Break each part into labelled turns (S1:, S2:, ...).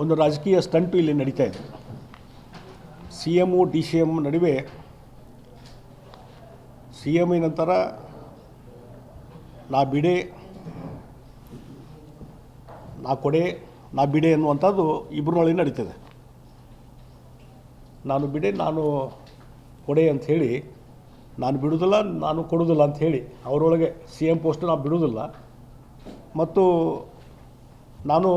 S1: ಒಂದು ರಾಜಕೀಯ ಸ್ಟಂಟು ಇಲ್ಲಿ ನಡೀತಾ ಇದೆ. C M D C M ನಡುವೆ ಸಿ ಎಂ ನಂತರ ನಾ ಬಿಡೆ, ನಾ ಕೊಡೆ, ನಾ ಬಿಡೆ ಅನ್ನುವಂಥದ್ದು ಇಬ್ಬರೊಳಗೆ ನಡೀತದೆ. ನಾನು ಬಿಡೆ, ನಾನು ಕೊಡೆ ಅಂತ ಹೇಳಿ, ನಾನು ಬಿಡುವುದಿಲ್ಲ, ನಾನು ಕೊಡುವುದಿಲ್ಲ ಅಂತ ಹೇಳಿ ಅವರೊಳಗೆ ಸಿ ಎಂ ಪೋಸ್ಟ್ ನಾವು ಬಿಡುವುದಿಲ್ಲ. ಮತ್ತು ನಾನು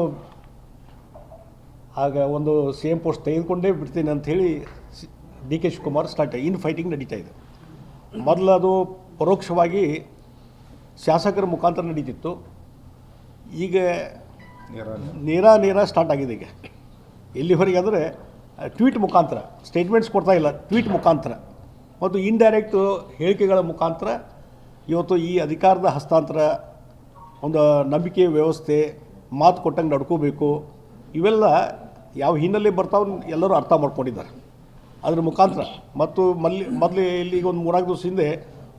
S1: ಆಗ ಒಂದು ಸಿ ಪೋಸ್ಟ್ ತೆಗೆದುಕೊಂಡೇ ಬಿಡ್ತೀನಿ ಅಂಥೇಳಿ D K Shivakumar start in fighting ನಡೀತಾ ಇದೆ. ಮೊದಲು ಅದು ಪರೋಕ್ಷವಾಗಿ ಶಾಸಕರ ಮುಖಾಂತರ ನಡೀತಿತ್ತು. ಈಗ ನೇರ ನೇರ ಸ್ಟಾರ್ಟ್ ಆಗಿದೆ ಈಗ. ಎಲ್ಲಿವರೆಗೆ ಅಂದರೆ ಟ್ವೀಟ್ ಮುಖಾಂತರ ಸ್ಟೇಟ್ಮೆಂಟ್ಸ್ ಕೊಡ್ತಾ ಇಲ್ಲ ಟ್ವೀಟ್ ಮುಖಾಂತರ. ಮತ್ತು ಇಂಡೈರೆಕ್ಟ್ ಹೇಳಿಕೆಗಳ ಮುಖಾಂತರ ಇವತ್ತು ಈ ಅಧಿಕಾರದ ಹಸ್ತಾಂತರ, ಒಂದು ನಂಬಿಕೆ ವ್ಯವಸ್ಥೆ, ಮಾತು ಕೊಟ್ಟಂಗೆ ನಡ್ಕೋಬೇಕು, ಇವೆಲ್ಲ ಯಾವ ಹಿನ್ನೆಲೆ ಬರ್ತಾವ ಎಲ್ಲರೂ ಅರ್ಥ ಮಾಡ್ಕೊಂಡಿದ್ದಾರೆ. ಅದ್ರ ಮುಖಾಂತರ ಮತ್ತು ಮಲ್ಲಿ ಮೊದಲು ಇಲ್ಲಿ ಒಂದು ಮೂರಾರು ದಿವಸ ಹಿಂದೆ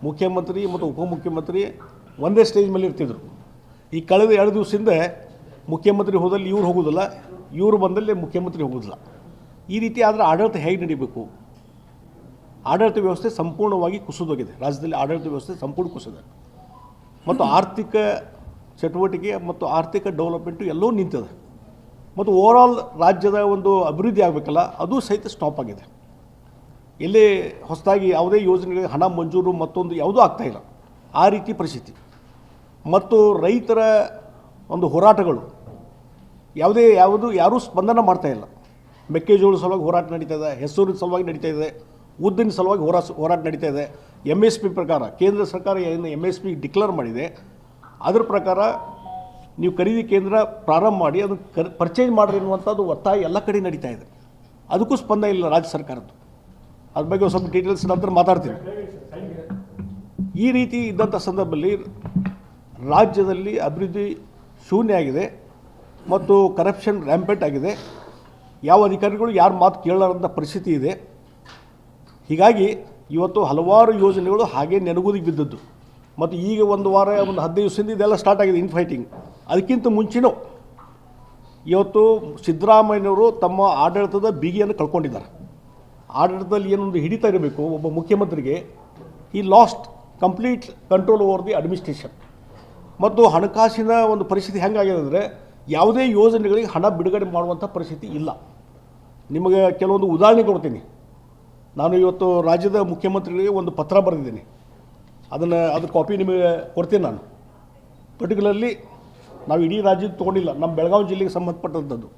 S1: ಮುಖ್ಯಮಂತ್ರಿ ಮತ್ತು ಉಪಮುಖ್ಯಮಂತ್ರಿ ಒಂದೇ ಸ್ಟೇಜ್ ಮೇಲೆ ಇರ್ತಿದ್ರು. ಈ ಕಳೆದ ಎರಡು ದಿವಸದಿಂದ ಮುಖ್ಯಮಂತ್ರಿ ಹೋದಲ್ಲಿ ಇವ್ರು ಹೋಗೋದಿಲ್ಲ, ಇವರು ಬಂದಲ್ಲಿ ಮುಖ್ಯಮಂತ್ರಿ ಹೋಗೋದಿಲ್ಲ. ಈ ರೀತಿ ಆದರೆ ಆಡಳಿತ ಹೇಗೆ ನಡೀಬೇಕು? ಆಡಳಿತ ವ್ಯವಸ್ಥೆ ಸಂಪೂರ್ಣವಾಗಿ ಕುಸಿದೋಗಿದೆ. ರಾಜ್ಯದಲ್ಲಿ ಆಡಳಿತ ವ್ಯವಸ್ಥೆ ಸಂಪೂರ್ಣ ಕುಸಿದೆ ಮತ್ತು ಆರ್ಥಿಕ ಚಟುವಟಿಕೆ ಮತ್ತು ಆರ್ಥಿಕ ಡೆವಲಪ್ಮೆಂಟು ಎಲ್ಲವೂ ನಿಂತಿದೆ. ಮತ್ತು ಓವರಾಲ್ ರಾಜ್ಯದ ಒಂದು ಅಭಿವೃದ್ಧಿ ಆಗಬೇಕಲ್ಲ, ಅದು ಸಹಿತ ಸ್ಟಾಪ್ ಆಗಿದೆ. ಎಲ್ಲಿ ಹೊಸದಾಗಿ ಯಾವುದೇ ಯೋಜನೆಗಳಿಗೆ ಹಣ ಮಂಜೂರು ಮತ್ತೊಂದು ಯಾವುದೂ ಆಗ್ತಾಯಿಲ್ಲ ಆ ರೀತಿ ಪರಿಸ್ಥಿತಿ. ಮತ್ತು ರೈತರ ಒಂದು ಹೋರಾಟಗಳು, ಯಾವುದೇ ಯಾವುದು, ಯಾರೂ ಸ್ಪಂದನ ಮಾಡ್ತಾ ಇಲ್ಲ. ಮೆಕ್ಕೆಜೋಳದ ಸಲುವಾಗಿ ಹೋರಾಟ ನಡೀತಾ ಇದೆ, ಹೆಸರಿನ ಸಲುವಾಗಿ ನಡೀತಾ ಇದೆ, ಉದ್ದಿನ ಸಲುವಾಗಿ ಹೋರಾ, ಹೋರಾಟ ನಡೀತಾ ಇದೆ. ಎಂ ಎಸ್ ಪಿ ಪ್ರಕಾರ, ಕೇಂದ್ರ ಸರ್ಕಾರ ಏನು ಎಂ ಎಸ್ ಪಿ ಡಿಕ್ಲೇರ್ ಮಾಡಿದೆ. ಅದರ ಪ್ರಕಾರ ನೀವು ಖರೀದಿ ಕೇಂದ್ರ ಪ್ರಾರಂಭ ಮಾಡಿ, ಅದನ್ನು ಕರ್ ಪರ್ಚೇಸ್ ಮಾಡಿರಿ ಅನ್ನುವಂಥದ್ದು ಒತ್ತಾಯ ಎಲ್ಲ ಕಡೆ ನಡೀತಾ ಇದೆ. ಅದಕ್ಕೂ ಸ್ಪಂದನೆ ಇಲ್ಲ ರಾಜ್ಯ ಸರ್ಕಾರದ್ದು. ಅದ್ರ ಬಗ್ಗೆ ಸ್ವಲ್ಪ ಡೀಟೇಲ್ಸ್ ನಂತರ ಮಾತಾಡ್ತೀನಿ. ಈ ರೀತಿ ಇದ್ದಂಥ ಸಂದರ್ಭದಲ್ಲಿ ರಾಜ್ಯದಲ್ಲಿ ಅಭಿವೃದ್ಧಿ ಶೂನ್ಯ ಆಗಿದೆ ಮತ್ತು ಕರಪ್ಷನ್ ರ್ಯಾಂಪೆಟ್ ಆಗಿದೆ. ಯಾವ ಅಧಿಕಾರಿಗಳು ಯಾರು ಮಾತು ಕೇಳಲಾರಂಥ ಪರಿಸ್ಥಿತಿ ಇದೆ. ಹೀಗಾಗಿ ಇವತ್ತು ಹಲವಾರು ಯೋಜನೆಗಳು ಹಾಗೆ ನೆನಗುದಿಗೆ ಬಿದ್ದದ್ದು. ಮತ್ತು ಈಗ ಒಂದು ವಾರ, ಒಂದು ಹದಿನೈದು ದಿವಸದಿಂದ ಇದೆಲ್ಲ ಸ್ಟಾರ್ಟ್ ಆಗಿದೆ ಇನ್ ಫೈಟಿಂಗ್ ಅದಕ್ಕಿಂತ ಮುಂಚೆನೂ ಇವತ್ತು ಸಿದ್ದರಾಮಯ್ಯನವರು ತಮ್ಮ ಆಡಳಿತದ ಬಿಗಿಯನ್ನು ಕಳ್ಕೊಂಡಿದ್ದಾರೆ. ಆಡಳಿತದಲ್ಲಿ ಏನೊಂದು ಹಿಡಿತಾ ಇರಬೇಕು, ಒಬ್ಬ ಮುಖ್ಯಮಂತ್ರಿಗೆ ಈ last complete control over the administration ಮತ್ತು ಹಣಕಾಸಿನ ಒಂದು ಪರಿಸ್ಥಿತಿ ಹೆಂಗಾಗಿದೆ ಅಂದರೆ ಯಾವುದೇ ಯೋಜನೆಗಳಿಗೆ ಹಣ ಬಿಡುಗಡೆ ಮಾಡುವಂಥ ಪರಿಸ್ಥಿತಿ ಇಲ್ಲ. ನಿಮಗೆ ಕೆಲವೊಂದು ಉದಾಹರಣೆ ಕೊಡ್ತೀನಿ. ನಾನು ಇವತ್ತು ರಾಜ್ಯದ ಮುಖ್ಯಮಂತ್ರಿಗಳಿಗೆ ಒಂದು ಪತ್ರ ಬರೆದಿದ್ದೀನಿ. ಅದನ್ನು ಅದ್ರ ಕಾಪಿ ನಿಮಗೆ ಕೊಡ್ತೀನಿ ನಾನು. ಪರ್ಟಿಕ್ಯುಲರ್ಲಿ ನಾವು ಇಡೀ ರಾಜ್ಯದ ತೊಗೊಂಡಿಲ್ಲ. ನಮ್ಮ ಬೆಳಗಾವಿ ಜಿಲ್ಲೆಗೆ ಸಂಬಂಧಪಟ್ಟಂಥದ್ದು.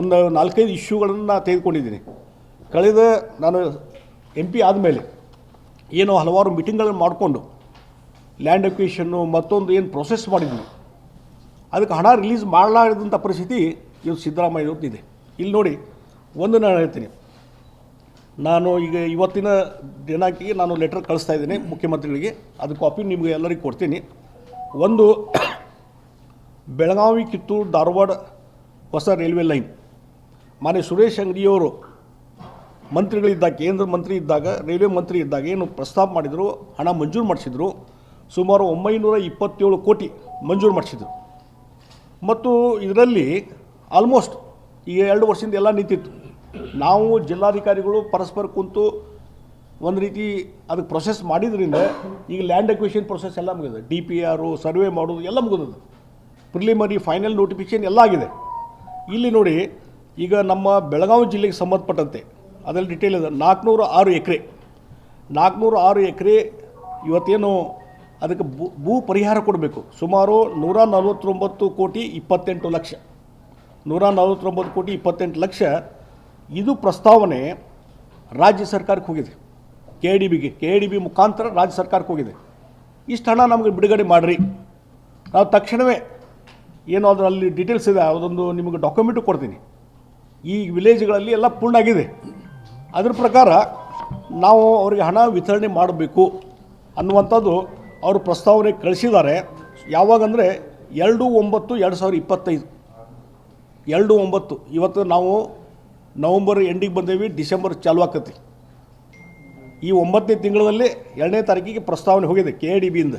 S1: ಒಂದು ನಾಲ್ಕೈದು ಇಶ್ಯೂಗಳನ್ನು ನಾನು ತೆಗೆದುಕೊಂಡಿದ್ದೀನಿ. ಕಳೆದ ನಾನು ಎಂ ಪಿ ಆದಮೇಲೆ ಏನು ಹಲವಾರು ಮೀಟಿಂಗ್ಗಳನ್ನು ಮಾಡಿಕೊಂಡು ಲ್ಯಾಂಡ್ ಅಕ್ವಿಷನ್ನು ಮತ್ತೊಂದು ಏನು ಪ್ರೊಸೆಸ್ ಮಾಡಿದ್ವಿ. ಅದಕ್ಕೆ ಹಣ ರಿಲೀಸ್ ಮಾಡಲಾರದಂಥ ಪರಿಸ್ಥಿತಿ ಇವತ್ತು ಸಿದ್ದರಾಮಯ್ಯ ಇದೆ ಇಲ್ಲಿ ನೋಡಿ, ಒಂದು ನಾನು ಹೇಳ್ತೀನಿ. ನಾನು ಈಗ ಇವತ್ತಿನ ದಿನಕ್ಕೆ ನಾನು ಲೆಟರ್ ಕಳಿಸ್ತಾ ಇದ್ದೀನಿ ಮುಖ್ಯಮಂತ್ರಿಗಳಿಗೆ. ಅದು ಕಾಪಿ ನಿಮಗೆ ಎಲ್ಲರಿಗೂ ಕೊಡ್ತೀನಿ. ಒಂದು ಬೆಳಗಾವಿ, ಕಿತ್ತೂರು, ಧಾರವಾಡ ಹೊಸ ರೈಲ್ವೆ ಲೈನ್. ಮಾನ್ಯ ಸುರೇಶ್ ಅಂಗಡಿಯವರು ಮಂತ್ರಿಗಳಿದ್ದಾಗ ಕೇಂದ್ರ ಮಂತ್ರಿ ಇದ್ದಾಗ, ರೈಲ್ವೆ ಮಂತ್ರಿ ಇದ್ದಾಗ ಏನು ಪ್ರಸ್ತಾಪ ಮಾಡಿದರು, ಹಣ ಮಂಜೂರು ಮಾಡಿಸಿದ್ರು. ಸುಮಾರು ಒಂಬೈನೂರ ಇಪ್ಪತ್ತೇಳು ಕೋಟಿ ಮಂಜೂರು ಮಾಡಿಸಿದ್ರು. ಮತ್ತು ಇದರಲ್ಲಿ ಆಲ್ಮೋಸ್ಟ್ ಈ ಎರಡು ವರ್ಷದಿಂದ ಎಲ್ಲ ನಿಂತಿತ್ತು. ನಾವು ಜಿಲ್ಲಾಧಿಕಾರಿಗಳು ಪರಸ್ಪರ ಕುಂತು ಒಂದು ರೀತಿ ಅದಕ್ಕೆ ಪ್ರೊಸೆಸ್ ಮಾಡಿದ್ರಿಂದ ಈಗ ಲ್ಯಾಂಡ್ ಅಕ್ವಿಷನ್ ಪ್ರೊಸೆಸ್ ಎಲ್ಲ ಮುಗಿದಿದೆ ಡಿ ಪಿ ಆರು ಸರ್ವೆ ಮಾಡೋದು ಎಲ್ಲ ಮುಗಿದಿದೆ ಪ್ರಿಲಿಮರಿ ಫೈನಲ್ ನೋಟಿಫಿಕೇಷನ್ ಎಲ್ಲ ಆಗಿದೆ. ಇಲ್ಲಿ ನೋಡಿ, ಈಗ ನಮ್ಮ ಬೆಳಗಾವಿ ಜಿಲ್ಲೆಗೆ ಸಂಬಂಧಪಟ್ಟಂತೆ ಅದರಲ್ಲಿ ಡಿಟೇಲ್ ಇದೆ. ನಾಲ್ಕುನೂರ ಆರು ಎಕರೆ. ನಾಲ್ಕುನೂರ ಆರು ಎಕರೆ ಇವತ್ತೇನು ಅದಕ್ಕೆ ಭೂ ಪರಿಹಾರ ಕೊಡಬೇಕು. ಸುಮಾರು ನೂರ ನಲವತ್ತೊಂಬತ್ತು ಕೋಟಿ ಇಪ್ಪತ್ತೆಂಟು ಲಕ್ಷ. ನೂರ ನಲವತ್ತೊಂಬತ್ತು ಕೋಟಿ ಇಪ್ಪತ್ತೆಂಟು ಲಕ್ಷ ಇದು ಪ್ರಸ್ತಾವನೆ ರಾಜ್ಯ ಸರ್ಕಾರಕ್ಕೆ ಹೋಗಿದೆ. ಕೆ ಡಿ ಬಿಗೆ ಕೆ ಡಿ ಬಿ ಮುಖಾಂತರ ರಾಜ್ಯ ಸರ್ಕಾರಕ್ಕೆ ಹೋಗಿದೆ. ಇಷ್ಟು ಹಣ ನಮಗೆ ಬಿಡುಗಡೆ ಮಾಡಿರಿ. ನಾವು ತಕ್ಷಣವೇ ಏನು ಅದ್ರ ಅಲ್ಲಿ ಡೀಟೇಲ್ಸ್ ಇದೆ, ಅದೊಂದು ನಿಮಗೆ ಡಾಕ್ಯುಮೆಂಟು ಕೊಡ್ತೀನಿ. ಈ ವಿಲೇಜ್ಗಳಲ್ಲಿ ಎಲ್ಲ ಪೂರ್ಣ ಆಗಿದೆ. ಅದ್ರ ಪ್ರಕಾರ ನಾವು ಅವರಿಗೆ ಹಣ ವಿತರಣೆ ಮಾಡಬೇಕು ಅನ್ನುವಂಥದ್ದು ಅವರು ಪ್ರಸ್ತಾವನೆ ಕಳಿಸಿದ್ದಾರೆ. ಯಾವಾಗಂದರೆ ಎರಡು ಒಂಬತ್ತು ಎರಡು ಸಾವಿರದ ಇಪ್ಪತ್ತೈದು. ಎರಡು ಒಂಬತ್ತು. ಇವತ್ತು ನಾವು ನವಂಬರ್ ಎಂಡಿಗೆ ಬಂದೇವಿ, ಡಿಸೆಂಬರ್ ಚಾಲು ಆಕತಿ. ಈ ಒಂಬತ್ತನೇ ತಿಂಗಳಲ್ಲಿ ಎರಡನೇ ತಾರೀಕಿಗೆ ಪ್ರಸ್ತಾವನೆ ಹೋಗಿದೆ ಕೆ ಡಿ ಬಿಯಿಂದ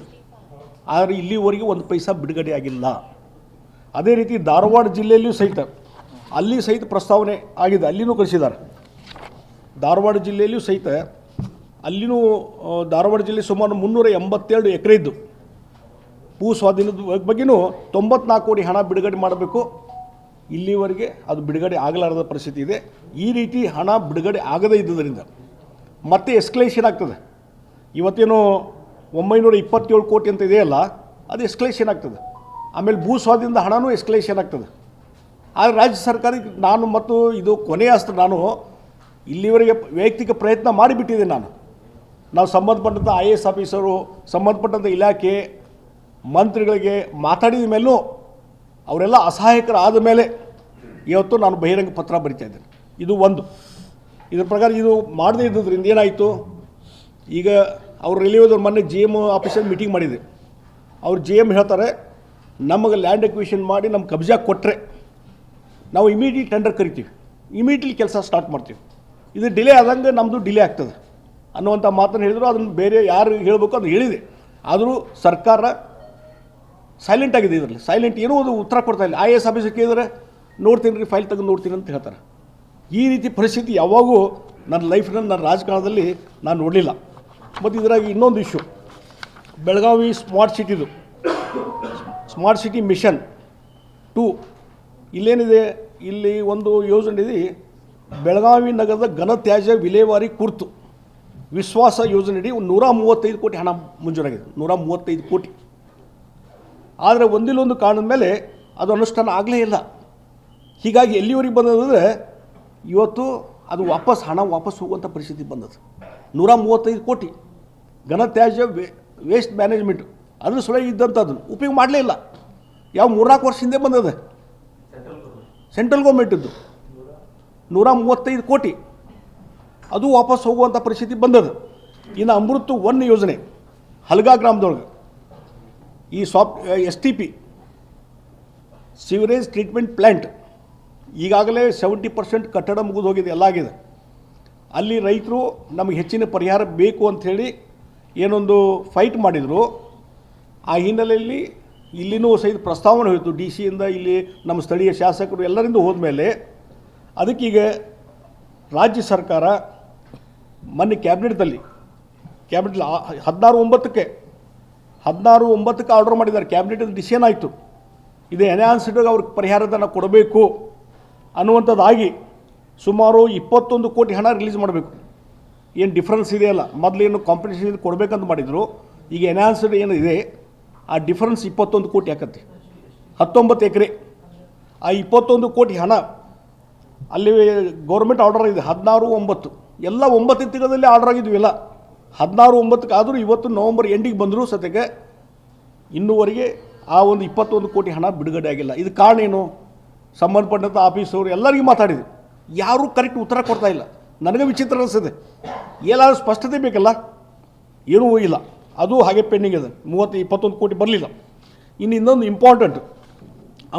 S1: ಆದರೆ ಇಲ್ಲಿವರೆಗೆ ಒಂದು ಪೈಸಾ ಬಿಡುಗಡೆ ಆಗಿಲ್ಲ. ಅದೇ ರೀತಿ ಧಾರವಾಡ ಜಿಲ್ಲೆಯಲ್ಲಿಯೂ ಸಹಿತ ಅಲ್ಲಿ ಸಹಿತ ಪ್ರಸ್ತಾವನೆ ಆಗಿದೆ, ಅಲ್ಲಿನೂ ಕಳಿಸಿದ್ದಾರೆ. ಧಾರವಾಡ ಜಿಲ್ಲೆಯಲ್ಲಿಯೂ ಸಹಿತ ಅಲ್ಲಿನೂ ಧಾರವಾಡ ಜಿಲ್ಲೆ ಸುಮಾರು ಮುನ್ನೂರ ಎಂಬತ್ತೆರಡು ಎಕರೆ ಇದ್ದು, ಭೂ ಸ್ವಾಧೀನದ ಬಗ್- ಬಗ್ಗೆನೂ ತೊಂಬತ್ನಾಲ್ಕು ಕೋಟಿ ಹಣ ಬಿಡುಗಡೆ ಮಾಡಬೇಕು. ಇಲ್ಲಿವರೆಗೆ ಅದು ಬಿಡುಗಡೆ ಆಗಲಾರದ ಪರಿಸ್ಥಿತಿ ಇದೆ. ಈ ರೀತಿ ಹಣ ಬಿಡುಗಡೆ ಆಗದೇ ಇದ್ದುದರಿಂದ ಮತ್ತೆ ಎಸ್ಕಲೇಷನ್ ಆಗ್ತದೆ. ಇವತ್ತೇನು ಒಂಬೈನೂರ ಇಪ್ಪತ್ತೇಳು ಕೋಟಿ ಅಂತ ಇದೆಯಲ್ಲ, ಅದು ಎಸ್ಕಲೇಷನ್ ಆಗ್ತದೆ. ಆಮೇಲೆ ಭೂಸ್ವಾದಿಂದ ಹಣನೂ ಎಸ್ಕಲೇಷನ್ ಆಗ್ತದೆ. ಆದರೆ ರಾಜ್ಯ ಸರ್ಕಾರಕ್ಕೆ ನಾನು ಮತ್ತು ಇದು ಕೊನೆಯ ಅಸ್ತ್ರ ನಾನು ಇಲ್ಲಿವರೆಗೆ ವೈಯಕ್ತಿಕ ಪ್ರಯತ್ನ ಮಾಡಿಬಿಟ್ಟಿದ್ದೆ ನಾನು. ನಾವು ಸಂಬಂಧಪಟ್ಟಂಥ ಐ ಎ ಎಸ್ ಆಫೀಸರು ಸಂಬಂಧಪಟ್ಟಂಥ ಇಲಾಖೆ, ಮಂತ್ರಿಗಳಿಗೆ ಮಾತಾಡಿದ ಮೇಲೂ ಅವರೆಲ್ಲ ಅಸಹಾಯಕರಾದ ಮೇಲೆ ಇವತ್ತು ನಾನು ಬಹಿರಂಗ ಪತ್ರ ಬರಿತಾ ಇದ್ದೇನೆ. ಇದು ಒಂದು. ಇದ್ರ ಪ್ರಕಾರ ಇದು ಮಾಡದೇ ಇದ್ದುದರಿಂದ ಏನಾಯಿತು? ಈಗ ಅವ್ರು ರೈಲ್ವೆದವ್ರು ಮೊನ್ನೆ ಜಿ ಎಂ ಆಫೀಸಲ್ಲಿ ಮೀಟಿಂಗ್ ಮಾಡಿದೆ ಅವ್ರು ಜಿ ಎಂ ಹೇಳ್ತಾರೆ ನಮಗೆ ಲ್ಯಾಂಡ್ ಎಕ್ವಿಷನ್ ಮಾಡಿ ನಮ್ಮ ಕಬ್ಜಾ ಕೊಟ್ಟರೆ ನಾವು ಇಮಿಡಿಯೇಟ್ ಟೆಂಡರ್ ಕರಿತೀವಿ. ಇಮಿಡಿಯೇಟ್ಲಿ ಕೆಲಸ ಸ್ಟಾರ್ಟ್ ಮಾಡ್ತೀವಿ. ಇದು ಡಿಲೇ ಆದಂಗೆ ನಮ್ಮದು ಡಿಲೇ ಆಗ್ತದೆ. ಅನ್ನುವಂಥ ಮಾತನ್ನು ಹೇಳಿದ್ರು. ಅದನ್ನು ಬೇರೆ ಯಾರು ಹೇಳಬೇಕು ಅದು ಹೇಳಿದೆ. ಆದರೂ ಸರ್ಕಾರ ಸೈಲೆಂಟ್ ಆಗಿದೆ ಇದರಲ್ಲಿ. ಸೈಲೆಂಟ್ ಏನೂ ಅದು ಉತ್ತರ ಕೊಡ್ತಾ ಇಲ್ಲ. ಐ ಎಸ್ ಆಫೀಸರ್ ಕೇಳಿದ್ರೆ ನೋಡ್ತೀನಿ ರೀ ಫೈಲ್ ತೆಗೆದು ನೋಡ್ತೀನಿ ಅಂತ ಹೇಳ್ತಾರೆ. ಈ ರೀತಿ ಪರಿಸ್ಥಿತಿ ಯಾವಾಗೂ ನನ್ನ ಲೈಫ್ನ ನನ್ನ ರಾಜಕಾರಣದಲ್ಲಿ ನಾನು ನೋಡಲಿಲ್ಲ. ಮತ್ತು ಇದರಾಗಿ ಇನ್ನೊಂದು ಇಶ್ಯೂ ಬೆಳಗಾವಿ ಸ್ಮಾರ್ಟ್ ಸಿಟಿದು ಸ್ಮಾರ್ಟ್ ಸಿಟಿ ಮಿಷನ್ ಟು ಇಲ್ಲೇನಿದೆ? ಇಲ್ಲಿ ಒಂದು ಯೋಜನೆ ಇದೆ ಬೆಳಗಾವಿ ನಗರದ ಘನತ್ಯಾಜ್ಯ ವಿಲೇವಾರಿ ಕುರ್ತು ವಿಶ್ವಾಸ ಯೋಜನೆಯಡಿ ಒಂದು ನೂರ ಮೂವತ್ತೈದು ಕೋಟಿ ಹಣ ಮಂಜೂರಾಗಿದೆ. ನೂರ ಮೂವತ್ತೈದು ಕೋಟಿ. ಆದರೆ ಒಂದಿಲ್ಲೊಂದು ಕಾರಣದ ಮೇಲೆ ಅದು ಅನುಷ್ಠಾನ ಆಗಲೇ ಇಲ್ಲ. ಹೀಗಾಗಿ ಎಲ್ಲಿವರೆಗೆ ಬಂದದಂದರೆ ಇವತ್ತು ಅದು ವಾಪಸ್ ಹಣ ವಾಪಸ್ ಹೋಗುವಂಥ ಪರಿಸ್ಥಿತಿ ಬಂದದ್ದು. ನೂರ ಮೂವತ್ತೈದು ಕೋಟಿ. ಘನತ್ಯಾಜ್ಯ ವೇಸ್ಟ್ ಮ್ಯಾನೇಜ್ಮೆಂಟ್ ಅದ್ರ ಸಲುವಾಗಿ ಇದ್ದಂಥದ್ದು ಉಪಯೋಗ ಮಾಡಲೇ ಇಲ್ಲ. ಯಾವ ಮೂರ್ನಾಲ್ಕು ವರ್ಷ ಹಿಂದೆ ಬಂದದೆ? ಸೆಂಟ್ರಲ್ ಗೌರ್ಮೆಂಟಿದ್ದು ನೂರ ಮೂವತ್ತೈದು ಕೋಟಿ. ಅದು ವಾಪಸ್ ಹೋಗುವಂಥ ಪರಿಸ್ಥಿತಿ ಬಂದದ. ಇನ್ನು ಅಮೃತ ಒನ್ ಯೋಜನೆ ಹಲ್ಗಾ ಗ್ರಾಮದೊಳಗೆ. ಈ ಸಾಪ್ S T P sewerage treatment plant ಈಗಾಗಲೇ ಸೆವೆಂಟಿ ಪರ್ಸೆಂಟ್ ಕಟ್ಟಡ ಮುಗಿದು ಹೋಗಿದೆ ಎಲ್ಲ ಆಗಿದೆ. ಅಲ್ಲಿ ರೈತರು ನಮಗೆ ಹೆಚ್ಚಿನ ಪರಿಹಾರ ಬೇಕು ಅಂಥೇಳಿ ಏನೊಂದು ಫೈಟ್ ಮಾಡಿದರು. ಆ ಹಿನ್ನೆಲೆಯಲ್ಲಿ ಇಲ್ಲಿನೂ ಸಹಿತ ಪ್ರಸ್ತಾವನೆ ಹೋಯಿತು. ಡಿ ಸಿಯಿಂದ ಇಲ್ಲಿ ನಮ್ಮ ಸ್ಥಳೀಯ ಶಾಸಕರು ಎಲ್ಲರಿಂದ ಹೋದ್ಮೇಲೆ ಅದಕ್ಕೀಗ ರಾಜ್ಯ ಸರ್ಕಾರ ಮೊನ್ನೆ ಕ್ಯಾಬಿನೆಟ್ದಲ್ಲಿ ಕ್ಯಾಬಿನೆಟ್ ಹದಿನಾರು ಒಂಬತ್ತಕ್ಕೆ ಹದಿನಾರು ಒಂಬತ್ತಕ್ಕೆ ಆರ್ಡರ್ ಮಾಡಿದ್ದಾರೆ. ಕ್ಯಾಬಿನೆಟ್ ಡಿಸಿಷನ್ ಆಯಿತು. ಇದು ಎನ್ಹಾನ್ಸ್ಡ್ ಅವ್ರಿಗೆ ಪರಿಹಾರಧನ ಕೊಡಬೇಕು ಅನ್ನುವಂಥದ್ದಾಗಿ ಸುಮಾರು ಇಪ್ಪತ್ತೊಂದು ಕೋಟಿ ಹಣ ರಿಲೀಸ್ ಮಾಡಬೇಕು. ಏನು ಡಿಫ್ರೆನ್ಸ್ ಇದೆಯಲ್ಲ? ಮೊದಲೇನು ಕಾಂಪಿಟೇಷನ್ ಕೊಡಬೇಕಂತ ಮಾಡಿದರು. ಈಗ ಎನ್ಹಾನ್ಸ್ಡ್ ಏನು ಇದೆ ಆ ಡಿಫರೆನ್ಸ್ ಇಪ್ಪತ್ತೊಂದು ಕೋಟಿ ಆಕತ್ತೆ ಹತ್ತೊಂಬತ್ತು ಎಕರೆ. ಆ ಇಪ್ಪತ್ತೊಂದು ಕೋಟಿ ಹಣ, ಅಲ್ಲಿ ಗೌರ್ಮೆಂಟ್ ಆರ್ಡರ್ ಇದೆ ಹದಿನಾರು ಒಂಬತ್ತು. ಎಲ್ಲ ಒಂಬತ್ತು ತಿಂಗಳಲ್ಲಿ ಆರ್ಡರ್ ಆಗಿದ್ವಿ ಎಲ್ಲ. ಹದಿನಾರು ಒಂಬತ್ತಕ್ಕೆ ಆದರೂ ಇವತ್ತು ನವಂಬರ್ ಎಂಡಿಗೆ ಬಂದರೂ ಸದ್ಯಕ್ಕೆ ಇನ್ನೂವರೆಗೆ ಆ ಒಂದು ಇಪ್ಪತ್ತೊಂದು ಕೋಟಿ ಹಣ ಬಿಡುಗಡೆ ಆಗಿಲ್ಲ. ಇದು ಕಾರಣ ಏನು? ಸಂಬಂಧಪಟ್ಟಂಥ ಆಫೀಸವರು ಎಲ್ಲರಿಗೂ ಮಾತಾಡಿದ್ರು. ಯಾರೂ ಕರೆಕ್ಟ್ ಉತ್ತರ ಕೊಡ್ತಾ ಇಲ್ಲ. ನನಗೆ ವಿಚಿತ್ರ ಅನಿಸ್ತದೆ ಏನಾದರೂ ಸ್ಪಷ್ಟತೆ ಬೇಕಲ್ಲ? ಏನೂ ಇಲ್ಲ. ಅದು ಹಾಗೆ ಪೆಂಡಿಂಗ್ ಇದೆ. ಮೂವತ್ತು ಇಪ್ಪತ್ತೊಂದು ಕೋಟಿ ಬರಲಿಲ್ಲ. ಇನ್ನು ಇನ್ನೊಂದು ಇಂಪಾರ್ಟೆಂಟ್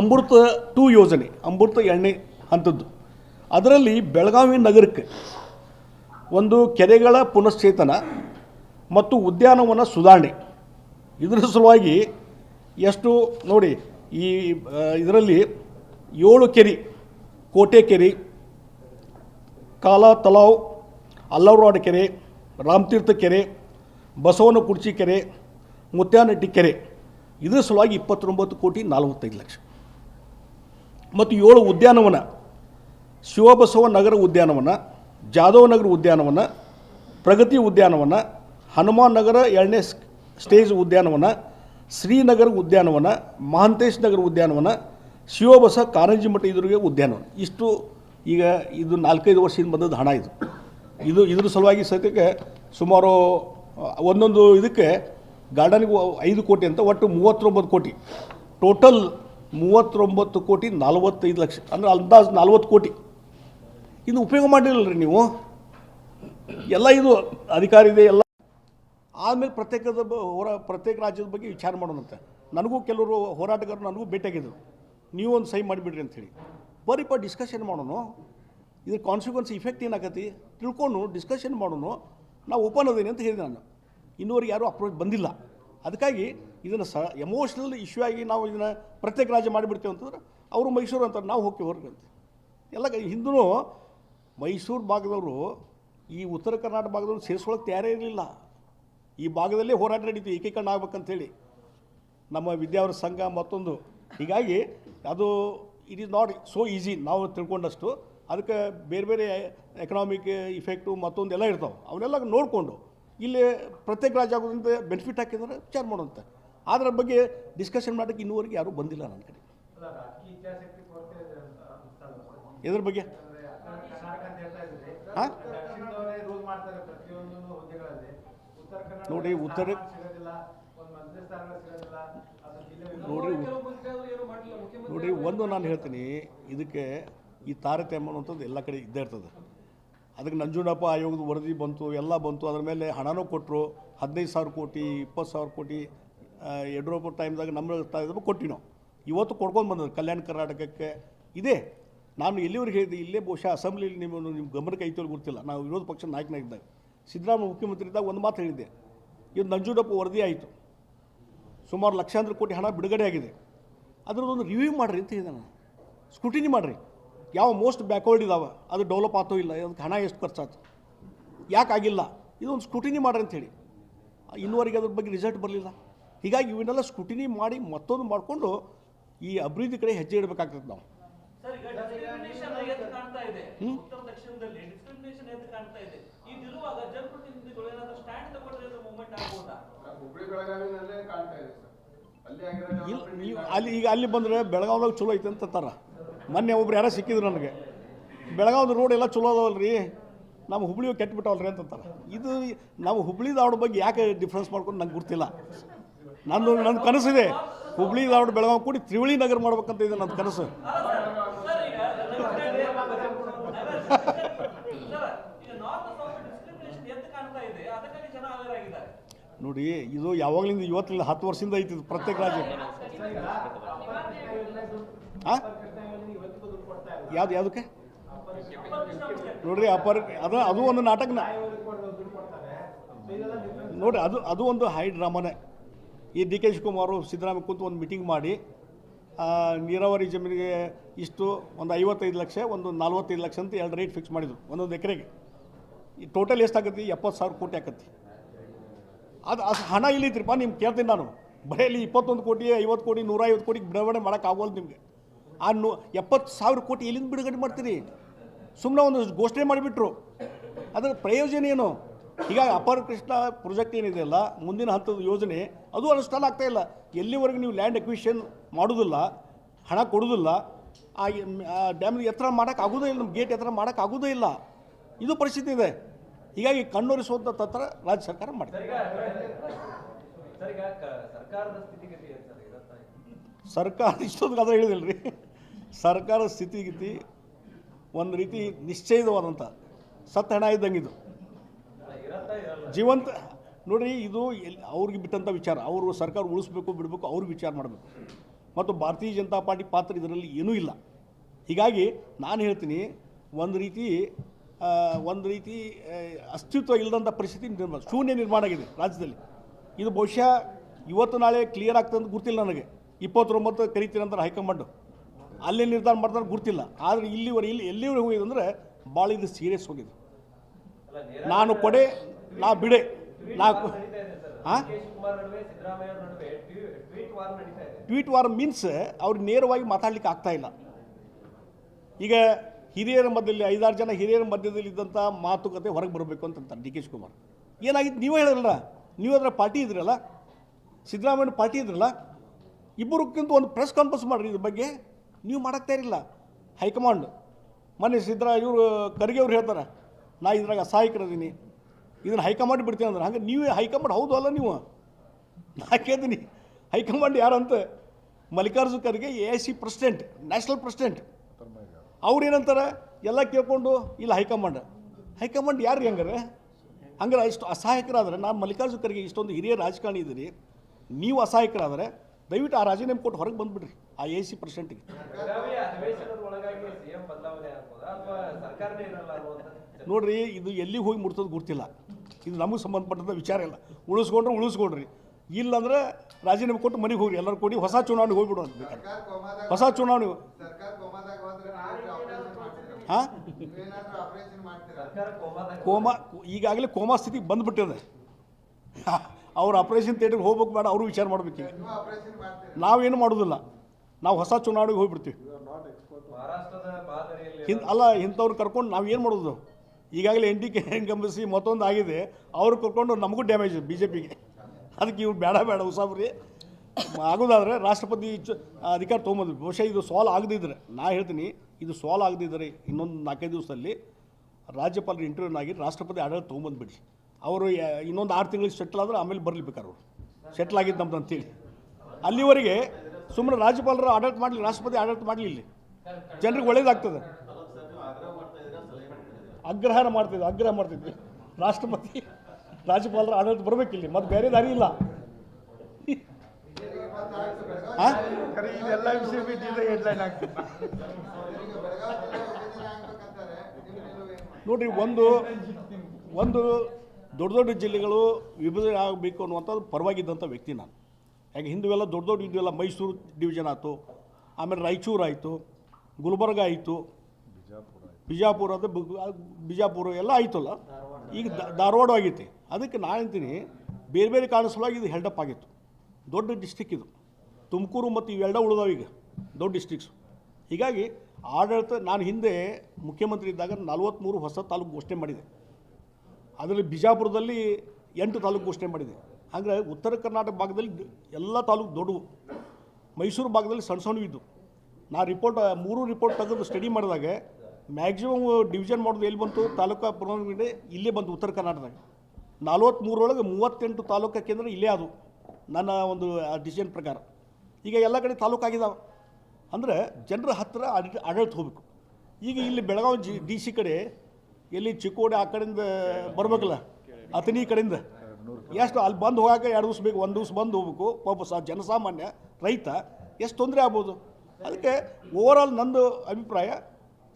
S1: ಅಮೃತ ಟೂ ಯೋಜನೆ, ಅಮೃತ ಎಣ್ಣೆ ಅಂಥದ್ದು. ಅದರಲ್ಲಿ ಬೆಳಗಾವಿ ನಗರಕ್ಕೆ ಒಂದು ಕೆರೆಗಳ ಪುನಶ್ಚೇತನ ಮತ್ತು ಉದ್ಯಾನವನ ಸುಧಾರಣೆ. ಇದರ ಸಲುವಾಗಿ ಎಷ್ಟು ನೋಡಿ, ಈ ಇದರಲ್ಲಿ ಏಳು ಕೆರೆ, ಕೋಟೆ ಕೆರೆ ಕಾಲ ತಲಾವ್ ಅಲ್ಲವರಾಡ ಕೆರೆ, ರಾಮತೀರ್ಥ ಕೆರೆ ಬಸವನ ಕುರ್ಚಿ ಕೆರೆ, ಮುತ್ಯಾನಟ್ಟಿ ಕೆರೆ, ಇದರ ಸಲುವಾಗಿ ಇಪ್ಪತ್ತೊಂಬತ್ತು ಕೋಟಿ ನಲವತ್ತೈದು ಲಕ್ಷ. ಮತ್ತು ಏಳು ಉದ್ಯಾನವನ, ಶಿವಬಸವ ನಗರ ಉದ್ಯಾನವನ, ಜಾಧವ ನಗರ ಉದ್ಯಾನವನ, ಪ್ರಗತಿ ಉದ್ಯಾನವನ, ಹನುಮಾನ್ ನಗರ ಎರಡನೇ ಸ್ಟೇಜ್ ಉದ್ಯಾನವನ, ಶ್ರೀನಗರ ಉದ್ಯಾನವನ, ಮಹಂತೇಶ್ ನಗರ ಉದ್ಯಾನವನ, ಶಿವಬಸ ಕಾರಂಜಿ ಮಠ ಇದ್ರಿಗೆ ಉದ್ಯಾನವನ. ಇಷ್ಟು ಈಗ ಇದು ನಾಲ್ಕೈದು ವರ್ಷದಿಂದ ಬಂದದ್ದು ಹಣ ಇದು. ಇದು ಇದ್ರ ಸಲುವಾಗಿ ಸದ್ಯಕ್ಕೆ ಸುಮಾರು ಒಂದೊಂದು ಇದಕ್ಕೆ ಗಾರ್ಡನ್ಗೆ ಐದು ಕೋಟಿ ಅಂತ, ಒಟ್ಟು ಮೂವತ್ತೊಂಬತ್ತು ಕೋಟಿ. ಟೋಟಲ್ ಮೂವತ್ತೊಂಬತ್ತು ಕೋಟಿ ನಲವತ್ತೈದು ಲಕ್ಷ. ಅಂದರೆ ಅಂದಾಜು ನಲ್ವತ್ತು ಕೋಟಿ. ಇದು ಉಪಯೋಗ ಮಾಡಿರಲ್ಲ ರೀ ನೀವು? ಎಲ್ಲ ಇದು ಅಧಿಕಾರಿ ಇದೆ, ಎಲ್ಲ. ಆದಮೇಲೆ ಪ್ರತ್ಯೇಕದ ಹೋರಾ, ಪ್ರತ್ಯೇಕ ರಾಜ್ಯದ ಬಗ್ಗೆ ವಿಚಾರ ಮಾಡೋಣಂತೆ. ನನಗೂ ಕೆಲವರು ಹೋರಾಟಗಾರರು ನನಗೂ ಭೇಟಿಯಾಗಿದ್ದರು ನೀವು ಒಂದು ಸಹಿ ಮಾಡಿಬಿಡ್ರಿ ಅಂಥೇಳಿ. ಬರೀಪ ಡಿಸ್ಕಷನ್ ಮಾಡೋಣ. ಇದ್ರ ಕಾನ್ಸಿಕ್ವೆನ್ಸ್ ಇಫೆಕ್ಟ್ ಏನಾಗತ್ತೆ ತಿಳ್ಕೊಂಡು ಡಿಸ್ಕಷನ್ ಮಾಡೋಣ. ನಾವು ಓಪನ್ ಅದೇನೆ ಅಂತ ಹೇಳಿದೆ ನಾನು. ಇನ್ನೂವರೆಗೆ ಯಾರೂ ಅಪ್ರೋಚ್ ಬಂದಿಲ್ಲ. ಅದಕ್ಕಾಗಿ ಇದನ್ನು ಸ ಎಮೋಷ್ನಲ್ ಇಶ್ಯೂ ಆಗಿ ನಾವು ಇದನ್ನು ಪ್ರತ್ಯೇಕ ರಾಜ್ಯ ಮಾಡಿಬಿಡ್ತೇವೆ ಅಂತಂದ್ರೆ ಅವರು ಮೈಸೂರು ಅಂತಾರೆ ನಾವು ಹೋಗ್ತೀವಿ ಹೊರಗೆ ಅಂತ. ಎಲ್ಲ ಹಿಂದೂ ಮೈಸೂರು ಭಾಗದವರು ಈ ಉತ್ತರ ಕರ್ನಾಟಕ ಭಾಗದವ್ರು ಸೇರಿಸ್ಕೊಳ್ಳೋಕೆ ತಯಾರೇ ಇರಲಿಲ್ಲ. ಈ ಭಾಗದಲ್ಲೇ ಹೋರಾಟ ನಡೀತು, ಏಕೀಕರಣ ಆಗ್ಬೇಕಂತೇಳಿ ನಮ್ಮ ವಿದ್ಯಾವರ ಸಂಘ ಮತ್ತೊಂದು. ಹೀಗಾಗಿ ಅದು it is not so easy ನಾವು ತಿಳ್ಕೊಂಡಷ್ಟು ಅದಕ್ಕೆ ಬೇರೆ ಬೇರೆ ಎಕನಾಮಿಕ್ ಇಫೆಕ್ಟು ಮತ್ತೊಂದೆಲ್ಲ ಇರ್ತಾವೆ. ಅವನ್ನೆಲ್ಲ ನೋಡಿಕೊಂಡು ಇಲ್ಲಿ ಪ್ರತ್ಯೇಕ ರಾಜ್ಯ ಆಗೋದ್ರಿಂದ ಬೆನಿಫಿಟ್ ಹಾಕಿದ್ರೆ ವಿಚಾರ ಮಾಡೋಂಥ ಅದರ ಬಗ್ಗೆ ಡಿಸ್ಕಷನ್ ಮಾಡೋಕ್ಕೆ ಇನ್ನೂವರೆಗೆ ಯಾರೂ ಬಂದಿಲ್ಲ ನನ್ನ ಕಡೆ? ಇದ್ರ ಬಗ್ಗೆ? ಹಾಂ?
S2: ಉತ್ತರ
S1: ನೋಡಿ, ಉತ್ತರ-
S2: ಮುಖ್ಯಮಂತ್ರಿ
S1: ನೋಡಿ ಒಂದು ನಾನು ಹೇಳ್ತೀನಿ ಇದಕ್ಕೆ ಈ ತಾರತಮ್ಯ ಅನ್ನುವಂಥದ್ದು ಎಲ್ಲ ಕಡೆ ಇದ್ದೇ ಇರ್ತದೆ. ಅದಕ್ಕೆ ನಂಜುಂಡಪ್ಪ ಆಯೋಗದ ವರದಿ ಬಂತು, ಎಲ್ಲ ಬಂತು. ಅದ್ರ ಮೇಲೆ ಹಣನೂ ಕೊಟ್ಟರು ಹದಿನೈದು ಸಾವಿರ ಕೋಟಿ, ಇಪ್ಪತ್ತು ಸಾವಿರ ಕೋಟಿ ಯಡಿಯೂರಪ್ಪ ಟೈಮ್ದಾಗ ನಮ್ಮ ಕೊಟ್ಟಿವಿ ನಾವು ಇವತ್ತು ಕೊಡ್ಕೊಂಡು ಬಂದದ್ದು ಕಲ್ಯಾಣ ಕರ್ನಾಟಕಕ್ಕೆ. ಇದೆ, ನಾನು ಎಲ್ಲಿವರೆಗೆ ಹೇಳಿದೆ ಇಲ್ಲೇ ಬಹುಶಃ ಅಸೆಂಬ್ಲಿಲಿ ನಿಮ್ಮ ನಿಮ್ಮ ಗಮನಕ್ಕೆ ಐತೋ ಗೊತ್ತಿಲ್ಲ. ನಾವು ವಿರೋಧ ಪಕ್ಷದ ನಾಯಕನಾಗಿದ್ದಾಗ. ಸಿದ್ದರಾಮಯ್ಯ ಮುಖ್ಯಮಂತ್ರಿ ಇದ್ದಾಗ ಒಂದು ಮಾತು ಹೇಳಿದ್ದೆ. ಇದು ನಂಜುಂಡಪ್ಪ ವರದಿ ಆಯಿತು. ಸುಮಾರು ಲಕ್ಷಾಂತರ ಕೋಟಿ ಹಣ ಬಿಡುಗಡೆ ಆಗಿದೆ. ಅದರದ್ದೊಂದು ರಿವ್ಯೂ ಮಾಡಿರಿ ಅಂತ ಹೇಳಿದೆ ನಾನು. ಸ್ಕ್ರೂಟಿನಿ ಮಾಡಿರಿ. ಯಾವ ಮೋಸ್ಟ್ ಬ್ಯಾಕ್ವರ್ಡ್ ಇದಾವೆ? ಅದು ಡೆವಲಪ್ ಆತೋ ಇಲ್ಲ ಅದಕ್ಕೆ ಹಣ ಎಷ್ಟು ಖರ್ಚಾಯ್ತು ಯಾಕೆ ಆಗಿಲ್ಲ? ಇದೊಂದು ಸ್ಕ್ರೂಟಿನಿ ಮಾಡ್ರಿ ಅಂತೇಳಿ ಇನ್ನುವರೆಗೆ ಅದ್ರ ಬಗ್ಗೆ ರಿಸಲ್ಟ್ ಬರಲಿಲ್ಲ. ಹೀಗಾಗಿ ಇವನ್ನೆಲ್ಲ ಸ್ಕ್ರೂಟಿನಿ ಮಾಡಿ ಮತ್ತೊಂದು ಮಾಡಿಕೊಂಡು ಈ ಅಭಿವೃದ್ಧಿ ಕಡೆ ಹೆಜ್ಜೆ ಇಡಬೇಕಾಗ್ತದೆ ನಾವು.
S3: ಸರ್ ಈಗ ಡಿಸ್ಕ್ರಿಮಿನೇಷನ್ ಎದ್ದು ಕಾಣ್ತಾ ಇದೆ. ಉತ್ತರ ದಕ್ಷಿಣದಲ್ಲಿ ಡಿಸ್ಕ್ರಿಮಿನೇಷನ್ ಎದ್ದು ಕಾಣ್ತಾ ಇದೆ. ಇದಿರುವಾಗ ಜನಪ್ರತಿನಿಧಿಗಳು ಸ್ಟ್ಯಾಂಡ್ ತಗೊಂಡ್ರೆ ಅದು ಮೂವ್ಮೆಂಟ್ ಆಗ್ಬೋದಾ?
S4: ಹುಬ್ಳಿ ಬೆಳಗಾವಿನಲ್ಲೇ ಕಾಣ್ತಾ ಇದೆ ಸರ್. ಅಲ್ಲಿ
S1: ಈಗ ಅಲ್ಲಿ ಬಂದ್ರೆ ಬೆಳಗಾವ್ದಾಗ ಚಲೋ ಐತೆ ಅಂತ ಅಂತಾರ. ಮೊನ್ನೆ ಒಬ್ರು ಯಾರೋ ಸಿಕ್ಕಿದ್ರು ನನಗೆ. ಬೆಳಗಾವ್ದ ರೋಡ್ ಎಲ್ಲ ಚಲೋ ರೀ ನಮ್ಮ ಹುಬ್ಳಿ ಕೆಟ್ಟಬಿಟ್ಟವಲ್ರಿ ಅಂತಂತಾರೆ. ಇದು ನಾವು ಹುಬ್ಳಿ ಧಾರವಾಡ ಬಗ್ಗೆ ಯಾಕೆ ಡಿಫ್ರೆನ್ಸ್ ಮಾಡ್ಕೊಂಡು ನಂಗೆ ಗೊತ್ತಿಲ್ಲ. ನಂದು ನನ್ನ ಕನಸಿದೆ. ಹುಬ್ಳಿ ಧಾರವಾಡ ಬೆಳಗಾವಿ ಕೂಡಿ ತ್ರಿವಳಿ ನಗರ ಮಾಡ್ಬೇಕಂತ ಇದೆ ನನ್ನ ಕನಸು. ನೋಡಿ ಇದು ಯಾವಾಗಲಿಂದ ಇವತ್ತಿಲ್ಲ ಹತ್ತು ವರ್ಷದಿಂದ ಐತಿ ಇದು ಪ್ರತ್ಯೇಕ ರಾಜ್ಯ. ಹಾಂ
S2: ಅಪರ ಕೃಷ್ಣ ಯೋಜನೆ ಇವತ್ತಿಗೂ ದುಡ್ಡು ಕೊಡ್ತಾ ಇಲ್ಲ
S1: ಯಾವ್ದು, ಯಾವುದಕ್ಕೆ? ನೋಡ್ರಿ, ಅಪರ್, ಅದು ಅದು ಒಂದು ನಾಟಕನ.
S2: ತಾಯಿಯವ್ರಿಗೆ ಕೊಡೋ ದುಡ್ಡು ಕೊಡ್ತಾರೆ ಸೊ ಇದೆಲ್ಲ difference.
S1: ನೋಡಿ ಅದು ಅದು ಒಂದು ಹೈ ಡ್ರಾಮಾನೇ. ಈ ಡಿ ಕೆ ಶಿವಕುಮಾರು ಸಿದ್ದರಾಮಯ್ಯ ಕೂತು ಒಂದು ಮೀಟಿಂಗ್ ಮಾಡಿ ನೀರಾವರಿ ಜಮೀನಿಗೆ ಇಷ್ಟು, ಒಂದು ಐವತ್ತೈದು ಲಕ್ಷ, ಒಂದು ನಲ್ವತ್ತೈದು ಲಕ್ಷ ಅಂತ ಎರಡು ರೇಟ್ ಫಿಕ್ಸ್ ಮಾಡಿದ್ರು, ಒಂದೊಂದು ಎಕರೆಗೆ. ಈ ಟೋಟಲ್ ಎಷ್ಟಾಗತ್ತೆ? ಎಪ್ಪತ್ತು ಸಾವಿರ ಕೋಟಿ ಆಕತಿ ಅದು ಅಸ್ ಹಣ ಇಲ್ಲಿತ್ರಿಪ್ಪ ನಿಮ್ಗೆ ಕೇಳ್ತೀನಿ ನಾನು. ಬರೀ ಇಲ್ಲಿ ಇಪ್ಪತ್ತೊಂದು ಕೋಟಿ, ಐವತ್ತು ಕೋಟಿ, ನೂರೈವತ್ತು ಕೋಟಿ ಬಿಡುಗಡೆ ಮಾಡೋಕ್ಕಾಗೋಲ್ಲ ನಿಮಗೆ. ಆ ನೂ ಎಪ್ಪತ್ತು ಸಾವಿರ ಕೋಟಿ ಎಲ್ಲಿಂದ ಬಿಡುಗಡೆ ಮಾಡ್ತೀರಿ? ಸುಮ್ಮನೆ ಒಂದು ಘೋಷಣೆ ಮಾಡಿಬಿಟ್ರು. ಅದರ ಪ್ರಯೋಜನ ಏನು? ಹೀಗಾಗಿ ಅಪರ ಕೃಷ್ಣ ಪ್ರಾಜೆಕ್ಟ್ ಏನಿದೆಯಲ್ಲ ಮುಂದಿನ ಹಂತದ ಯೋಜನೆ ಅದು ಅನುಷ್ಠಾನ ಆಗ್ತಾ ಇಲ್ಲ. ಎಲ್ಲಿವರೆಗೂ ನೀವು ಲ್ಯಾಂಡ್ ಎಕ್ವಿಷನ್ ಮಾಡೋದಿಲ್ಲ ಹಣ ಕೊಡೋದಿಲ್ಲ ಆ ಡ್ಯಾಮ್ ಎತ್ತರ ಮಾಡೋಕ್ಕಾಗೋದೇ ಇಲ್ಲ ನಮ್ಮ ಗೇಟ್ ಎತ್ತರ ಮಾಡೋಕ್ಕಾಗೋದೇ ಇಲ್ಲ. ಇದು ಪರಿಸ್ಥಿತಿ ಇದೆ. ಹೀಗಾಗಿ ಕಣ್ಣೊರಿಸುವಂಥ ತತ್ರ ರಾಜ್ಯ ಸರ್ಕಾರ ಮಾಡಿದೆ. ಸರ್ಕಾರ ಇಷ್ಟೊಂದು ಕதை ಹೇಳಿದಿಲ್ಲ ರೀ ಸರ್ಕಾರದ ಸ್ಥಿತಿಗಿತಿ ಒಂದು ರೀತಿ ನಿಶ್ಚಯವಾದಂಥ ಸತ್ತ ಹಣ ಇದ್ದಂಗೆ ಇದು. ಜೀವಂತ, ನೋಡಿರಿ ಇದು ಎಲ್ಲಿ ಅವ್ರಿಗೆ ಬಿಟ್ಟಂಥ ವಿಚಾರ. ಅವರು ಸರ್ಕಾರ ಉಳಿಸ್ಬೇಕು, ಬಿಡಬೇಕು, ಅವ್ರಿಗೆ ವಿಚಾರ ಮಾಡಬೇಕು. ಮತ್ತು ಭಾರತೀಯ ಜನತಾ ಪಾರ್ಟಿ ಪಾತ್ರ ಇದರಲ್ಲಿ ಏನೂ ಇಲ್ಲ. ಹೀಗಾಗಿ ನಾನು ಹೇಳ್ತೀನಿ, ಒಂದು ರೀತಿ ಒಂದು ರೀತಿ ಅಸ್ತಿತ್ವ ಇಲ್ಲದಂಥ ಪರಿಸ್ಥಿತಿ ನಿರ್ಮಾಣ ಶೂನ್ಯ ನಿರ್ಮಾಣ ಆಗಿದೆ ರಾಜ್ಯದಲ್ಲಿ. ಇದು ಬಹುಶಃ ಇವತ್ತು ನಾಳೆ ಕ್ಲಿಯರ್ ಆಗ್ತದೆ ಅಂತ ಗೊತ್ತಿಲ್ಲ ನನಗೆ. ಇಪ್ಪತ್ತೊಂಬತ್ತು ಕರಿತೀನಿ ಅಂತಾರೆ ಹೈಕಮಾಂಡು. ಅಲ್ಲೇ ನಿರ್ಧಾರ ಮಾಡ್ತಾರೆ ಗೊತ್ತಿಲ್ಲ. ಆದರೆ ಇಲ್ಲಿವರೆ ಇಲ್ಲಿ ಎಲ್ಲಿವರೆಗೆ ಹೋಗಿದೆ ಅಂದರೆ ಭಾಳ ಇದು ಸೀರಿಯಸ್ ಹೋಗಿದೆ. ನಾನು ಕೊಡೆ, ನಾ ಬಿಡೆ, ನಾ ಹಾ?
S5: ಟ್ವೀಟ್ ವಾರ್
S1: ಮೀನ್ಸ್ ಅವ್ರು ನೇರವಾಗಿ ಮಾತಾಡ್ಲಿಕ್ಕೆ ಆಗ್ತಾ ಇಲ್ಲ. ಈಗ ಹಿರಿಯರ ಮಧ್ಯದಲ್ಲಿ, ಐದಾರು ಜನ ಹಿರಿಯರ ಮಧ್ಯದಲ್ಲಿ ಇದ್ದಂಥ ಮಾತುಕತೆ ಹೊರಗೆ ಬರಬೇಕು ಅಂತಂತಾರೆ ಡಿ ಕೆ ಶಿವಕುಮಾರ್. ಏನಾಗಿತ್ತು? ನೀವೇ ಹೇಳಿದ್ರಲ್ಲ, ನೀವು ಅದರ ಪಾರ್ಟಿ ಇದ್ರಲ್ಲ ಸಿದ್ದರಾಮಯ್ಯ ಪಾರ್ಟಿ ಇದ್ರಲ್ಲ, ಇಬ್ಬರಕ್ಕಿಂತ ಒಂದು ಪ್ರೆಸ್ ಕಾನ್ಫರೆನ್ಸ್ ಮಾಡಿರಿ ಇದ್ರ ಬಗ್ಗೆ. ನೀವು ಮಾಡಕ್ಕೆ ಇರಲಿಲ್ಲ ಹೈಕಮಾಂಡ್. ಮೊನ್ನೆ ಸಿದ್ದರ ಇವರು, ಖರ್ಗೆ ಅವ್ರು ಹೇಳ್ತಾರೆ, ನಾ ಇದ್ರಾಗ ಅಸಹಾಯಕರದೀನಿ. ಇದನ್ನು ಹೈಕಮಾಂಡ್ ಬಿಡ್ತೀನಿ ಅಂದ್ರೆ. ಹಂಗೆ ನೀವೇ ಹೈಕಮಾಂಡ್ ಹೌದು ಅಲ್ಲ ನೀವು. ನಾ ಕೇಳ್ತೀನಿ. ಹೈಕಮಾಂಡ್ ಯಾರಂತ? Mallikarjuna Kharge, A I C president, national president. ಅವ್ರು ಏನಂತಾರೆ? ಎಲ್ಲ ಕೇಳ್ಕೊಂಡು, ಇಲ್ಲ, ಹೈಕಮಾಂಡ್. ಹೈಕಮಾಂಡ್ ಯಾರು ಹೆಂಗಾರೆ? ಹಂಗಾರೆ ಇಷ್ಟು ಅಸಹಾಯಕರಾದರೆ, ನಾನು ಮಲ್ಲಿಕಾರ್ಜುನ ಖರ್ಗೆ ಇಷ್ಟೊಂದು ಹಿರಿಯ ರಾಜಕಾರಣಿ ಇದ್ದೀರಿ ನೀವು ಅಸಹಾಯಕರಾದರೆ ದಯವಿಟ್ಟು ಆ ರಾಜೀನಾಮೆ ಕೊಟ್ಟು ಹೊರಗೆ ಬಂದುಬಿಡ್ರಿ ಆ ಎ ಸಿ ಪರ್ಸೆಂಟ್ಗೆ
S5: ಬೆಳಗಾವಿ ಅಧಿವೇಶನದ ಒಳಗಾಗಿ ಸಿಎಂ ಬದಲಾವಣೆ ಆಗ್ಬೋದಾ? ಅಥವಾ ಸರ್ಕಾರನೇ ಇರಲ್ಲ ಅನ್ನುವಂಥ
S1: ನೋಡ್ರಿ ಇದು ಎಲ್ಲಿಗೆ ಹೋಗಿ ಮುಟ್ತದ ಗೊತ್ತಿಲ್ಲ. ಇದು ನಮಗೆ ಸಂಬಂಧಪಟ್ಟಂಥ ವಿಚಾರ ಇಲ್ಲ. ಉಳಿಸ್ಕೊಂಡ್ರೆ ಉಳಿಸ್ಕೊಡ್ರಿ. ಇಲ್ಲಂದ್ರೆ ರಾಜೀನಾಮೆ ಕೊಟ್ಟು ಮನೆಗೆ ಹೋಗ್ರಿ. ಎಲ್ಲರೂ ಕೂಡಿ ಹೊಸ ಚುನಾವಣೆಗೆ
S4: ಹೋಗ್ಬಿಡೋದು
S1: ಹೊಸ ಚುನಾವಣೆ ಹಾಂ? ಕೋಮಾ ಈಗಾಗಲೇ ಕೋಮಾ ಸ್ಥಿತಿಗೆ ಬಂದುಬಿಟ್ಟಿದೆ. ಅವ್ರು ಆಪ್ರೇಷನ್ ಥಿಯೇಟರ್ಗೆ ಹೋಗ್ಬೇಕು ಬೇಡ ಅವರು ವಿಚಾರ
S4: ಮಾಡ್ಬೇಕು
S1: ನಾವೇನು ಮಾಡೋದಿಲ್ಲ. ನಾವು ಹೊಸ ಚುನಾವಣೆಗೆ ಹೋಗ್ಬಿಡ್ತೀವಿ. ಹಿಂದ್ ಅಲ್ಲ ಇಂಥವ್ರು ಕರ್ಕೊಂಡು ನಾವು ಏನು ಮಾಡೋದು? ಈಗಾಗಲೇ ಎನ್ ಡಿ ಕೆ ಗಂಬಿಸಿ ಮತ್ತೊಂದು ಆಗಿದೆ. ಅವ್ರು ಕರ್ಕೊಂಡು ನಮಗೂ ಡ್ಯಾಮೇಜ್ ಬಿ ಜೆ ಪಿಗೆ ಅದಕ್ಕೆ ಇವ್ರು ಬೇಡ ಬೇಡ ಉಸಾಬ್ರಿ ಆಗೋದಾದರೆ ರಾಷ್ಟ್ರಪತಿ ಚು- ಅಧಿಕಾರ ತೊಗೊಂಬಂದ್ವಿ. ಬಹುಶಃ ಇದು ಸಾಲ್ವ್ ಆಗದಿದ್ದರೆ ನಾ ಹೇಳ್ತೀನಿ ಇದು ಸಾಲ್ವ್ ಆಗದಿದ್ದರೆ ಇನ್ನೊಂದು ನಾಲ್ಕೈದು ದಿವಸದಲ್ಲಿ ರಾಜ್ಯಪಾಲರು ಇಂಟರ್ವ್ಯೂನಾಗಿ ರಾಷ್ಟ್ರಪತಿ ಆಡಳಿತ ತೊಗೊಂಬಂದ್ಬಿಡಿ ಅವರು ಇನ್ನೊಂದು ಆರು ತಿಂಗಳಿಗೆ ಸೆಟ್ಲ್ ಆದ್ರೆ ಆಮೇಲೆ ಬರಲಿ ಬೇಕಾದ್ರು ಅವರು. ಸೆಟ್ಲ್ ಆಗಿದ್ದು ನಮ್ದು ಅಂತೇಳಿ ಅಲ್ಲಿವರೆಗೆ ಸುಮ್ಮನೆ ರಾಜ್ಯಪಾಲರು ಆಡಳಿತ ಮಾಡಲಿ ರಾಷ್ಟ್ರಪತಿ ಆಡಳಿತ ಮಾಡಲಿ ಇಲ್ಲಿ. ಜನರಿಗೆ ಒಳ್ಳೇದಾಗ್ತದೆ. ಆಗ್ರಹ ಮಾಡ್ತಿದ್ವಿ ಆಗ್ರಹ ಮಾಡ್ತಿದ್ವಿ. ರಾಷ್ಟ್ರಪತಿ ರಾಜ್ಯಪಾಲರ ಆಡಳಿತ ಬರ್ಬೇಕಿಲ್ಲಿ ಮತ್ತೆ ಬೇರೆ ದಾರಿ ಇಲ್ಲ. ನೋಡ್ರಿ ಒಂದು ಒಂದು ದೊಡ್ಡ ದೊಡ್ಡ ಜಿಲ್ಲೆಗಳು ವಿಭಜನೆ ಆಗಬೇಕು ಅನ್ನುವಂಥದ್ದು ಪರವಾಗಿದ್ದಂಥ ವ್ಯಕ್ತಿ ನಾನು. ಯಾಕೆ ಹಿಂದುವೆಲ್ಲ ದೊಡ್ಡ ದೊಡ್ಡ ಇದೆಲ್ಲ ಮೈಸೂರು ಡಿವಿಷನ್ ಆಯಿತು, ಆಮೇಲೆ ರಾಯಚೂರು ಆಯಿತು, ಗುಲ್ಬರ್ಗ ಆಯಿತು, ಬಿಜಾಪುರ ಅದು ಬಿಜಾಪುರ ಎಲ್ಲ ಆಯಿತಲ್ಲ? ಈಗ ಧಾರವಾಡ ಆಗೈತಿ. ಅದಕ್ಕೆ ನಾನು ಹೇಳ್ತೀನಿ, ಬೇರೆ ಬೇರೆ ಕಾರಣ ಸಲುವಾಗಿ ಇದು ಹೆಲ್ಡಪ್ ಆಗಿತ್ತು. ದೊಡ್ಡ ಡಿಸ್ಟಿಕ್ ಇದು. ತುಮಕೂರು ಮತ್ತು ಇವೆಲ್ಲ ಉಳಿದಾವ ಈಗ, ದೊಡ್ಡ ಡಿಸ್ಟಿಕ್ಸು ಹೀಗಾಗಿ ಆಡಳಿತ, ನಾನು ಹಿಂದೆ ಮುಖ್ಯಮಂತ್ರಿ ಇದ್ದಾಗ ನಲ್ವತ್ತ್ಮೂರು ಹೊಸ ತಾಲೂಕು ಘೋಷಣೆ ಮಾಡಿದೆ. ಅದರಲ್ಲಿ ಬಿಜಾಪುರದಲ್ಲಿ ಎಂಟು ತಾಲೂಕು ಘೋಷಣೆ ಮಾಡಿದೆ. ಹಾಗೆ ಉತ್ತರ ಕರ್ನಾಟಕ ಭಾಗದಲ್ಲಿ ಎಲ್ಲ ತಾಲೂಕು ದೊಡ್ಡವು. ಮೈಸೂರು ಭಾಗದಲ್ಲಿ ಸಣ್ಣ ಸಣ್ಣ ಇದ್ದು. ನಾ ರಿಪೋರ್ಟ್, ಮೂರು ರಿಪೋರ್ಟ್ ತೆಗೆದು ಸ್ಟಡಿ ಮಾಡಿದಾಗ ಮ್ಯಾಕ್ಸಿಮಮ್ ಡಿವಿಷನ್ ಮಾಡೋದು ಎಲ್ಲಿ ಬಂತು? ತಾಲೂಕು ಪುನರ್ವಿಂಗಡೆ ಇಲ್ಲೇ ಬಂತು ಉತ್ತರ ಕರ್ನಾಟಕದಾಗ. ನಲ್ವತ್ತ್ಮೂರೊಳಗೆ ಮೂವತ್ತೆಂಟು ತಾಲೂಕು ಕೇಂದ್ರ ಇಲ್ಲೇ ಅದು ನನ್ನ ಒಂದು ಡಿಸಿಷನ್ ಪ್ರಕಾರ. ಈಗ ಎಲ್ಲ ಕಡೆ ತಾಲೂಕು ಆಗಿದ್ದಾವೆ ಅಂದರೆ ಜನರ ಹತ್ತಿರ ಆಡಳಿತ ಹೋಗ್ಬೇಕು. ಈಗ ಇಲ್ಲಿ ಬೆಳಗಾವಿ ಜಿ, ಡಿ ಸಿ ಕಡೆ ಎಲ್ಲಿ ಚಿಕ್ಕೋಡಿ ಆ ಕಡೆಯಿಂದ ಬರ್ಬೇಕಲ್ಲ? ಅತನಿ ಕಡೆಯಿಂದ? ಎಷ್ಟು ಅಲ್ಲಿ ಬಂದು ಹೋಗಾಕ ಎರಡು ದಿವಸ ಬೇಕು, ಒಂದು ದಿವಸ ಬಂದು ಹೋಗ್ಬೇಕು. ಪಾಪ ಸ ಜನಸಾಮಾನ್ಯ, ರೈತ, ಎಷ್ಟು ತೊಂದರೆ ಆಗ್ಬೋದು? ಅದಕ್ಕೆ ಓವರಾಲ್ ನಂದು ಅಭಿಪ್ರಾಯ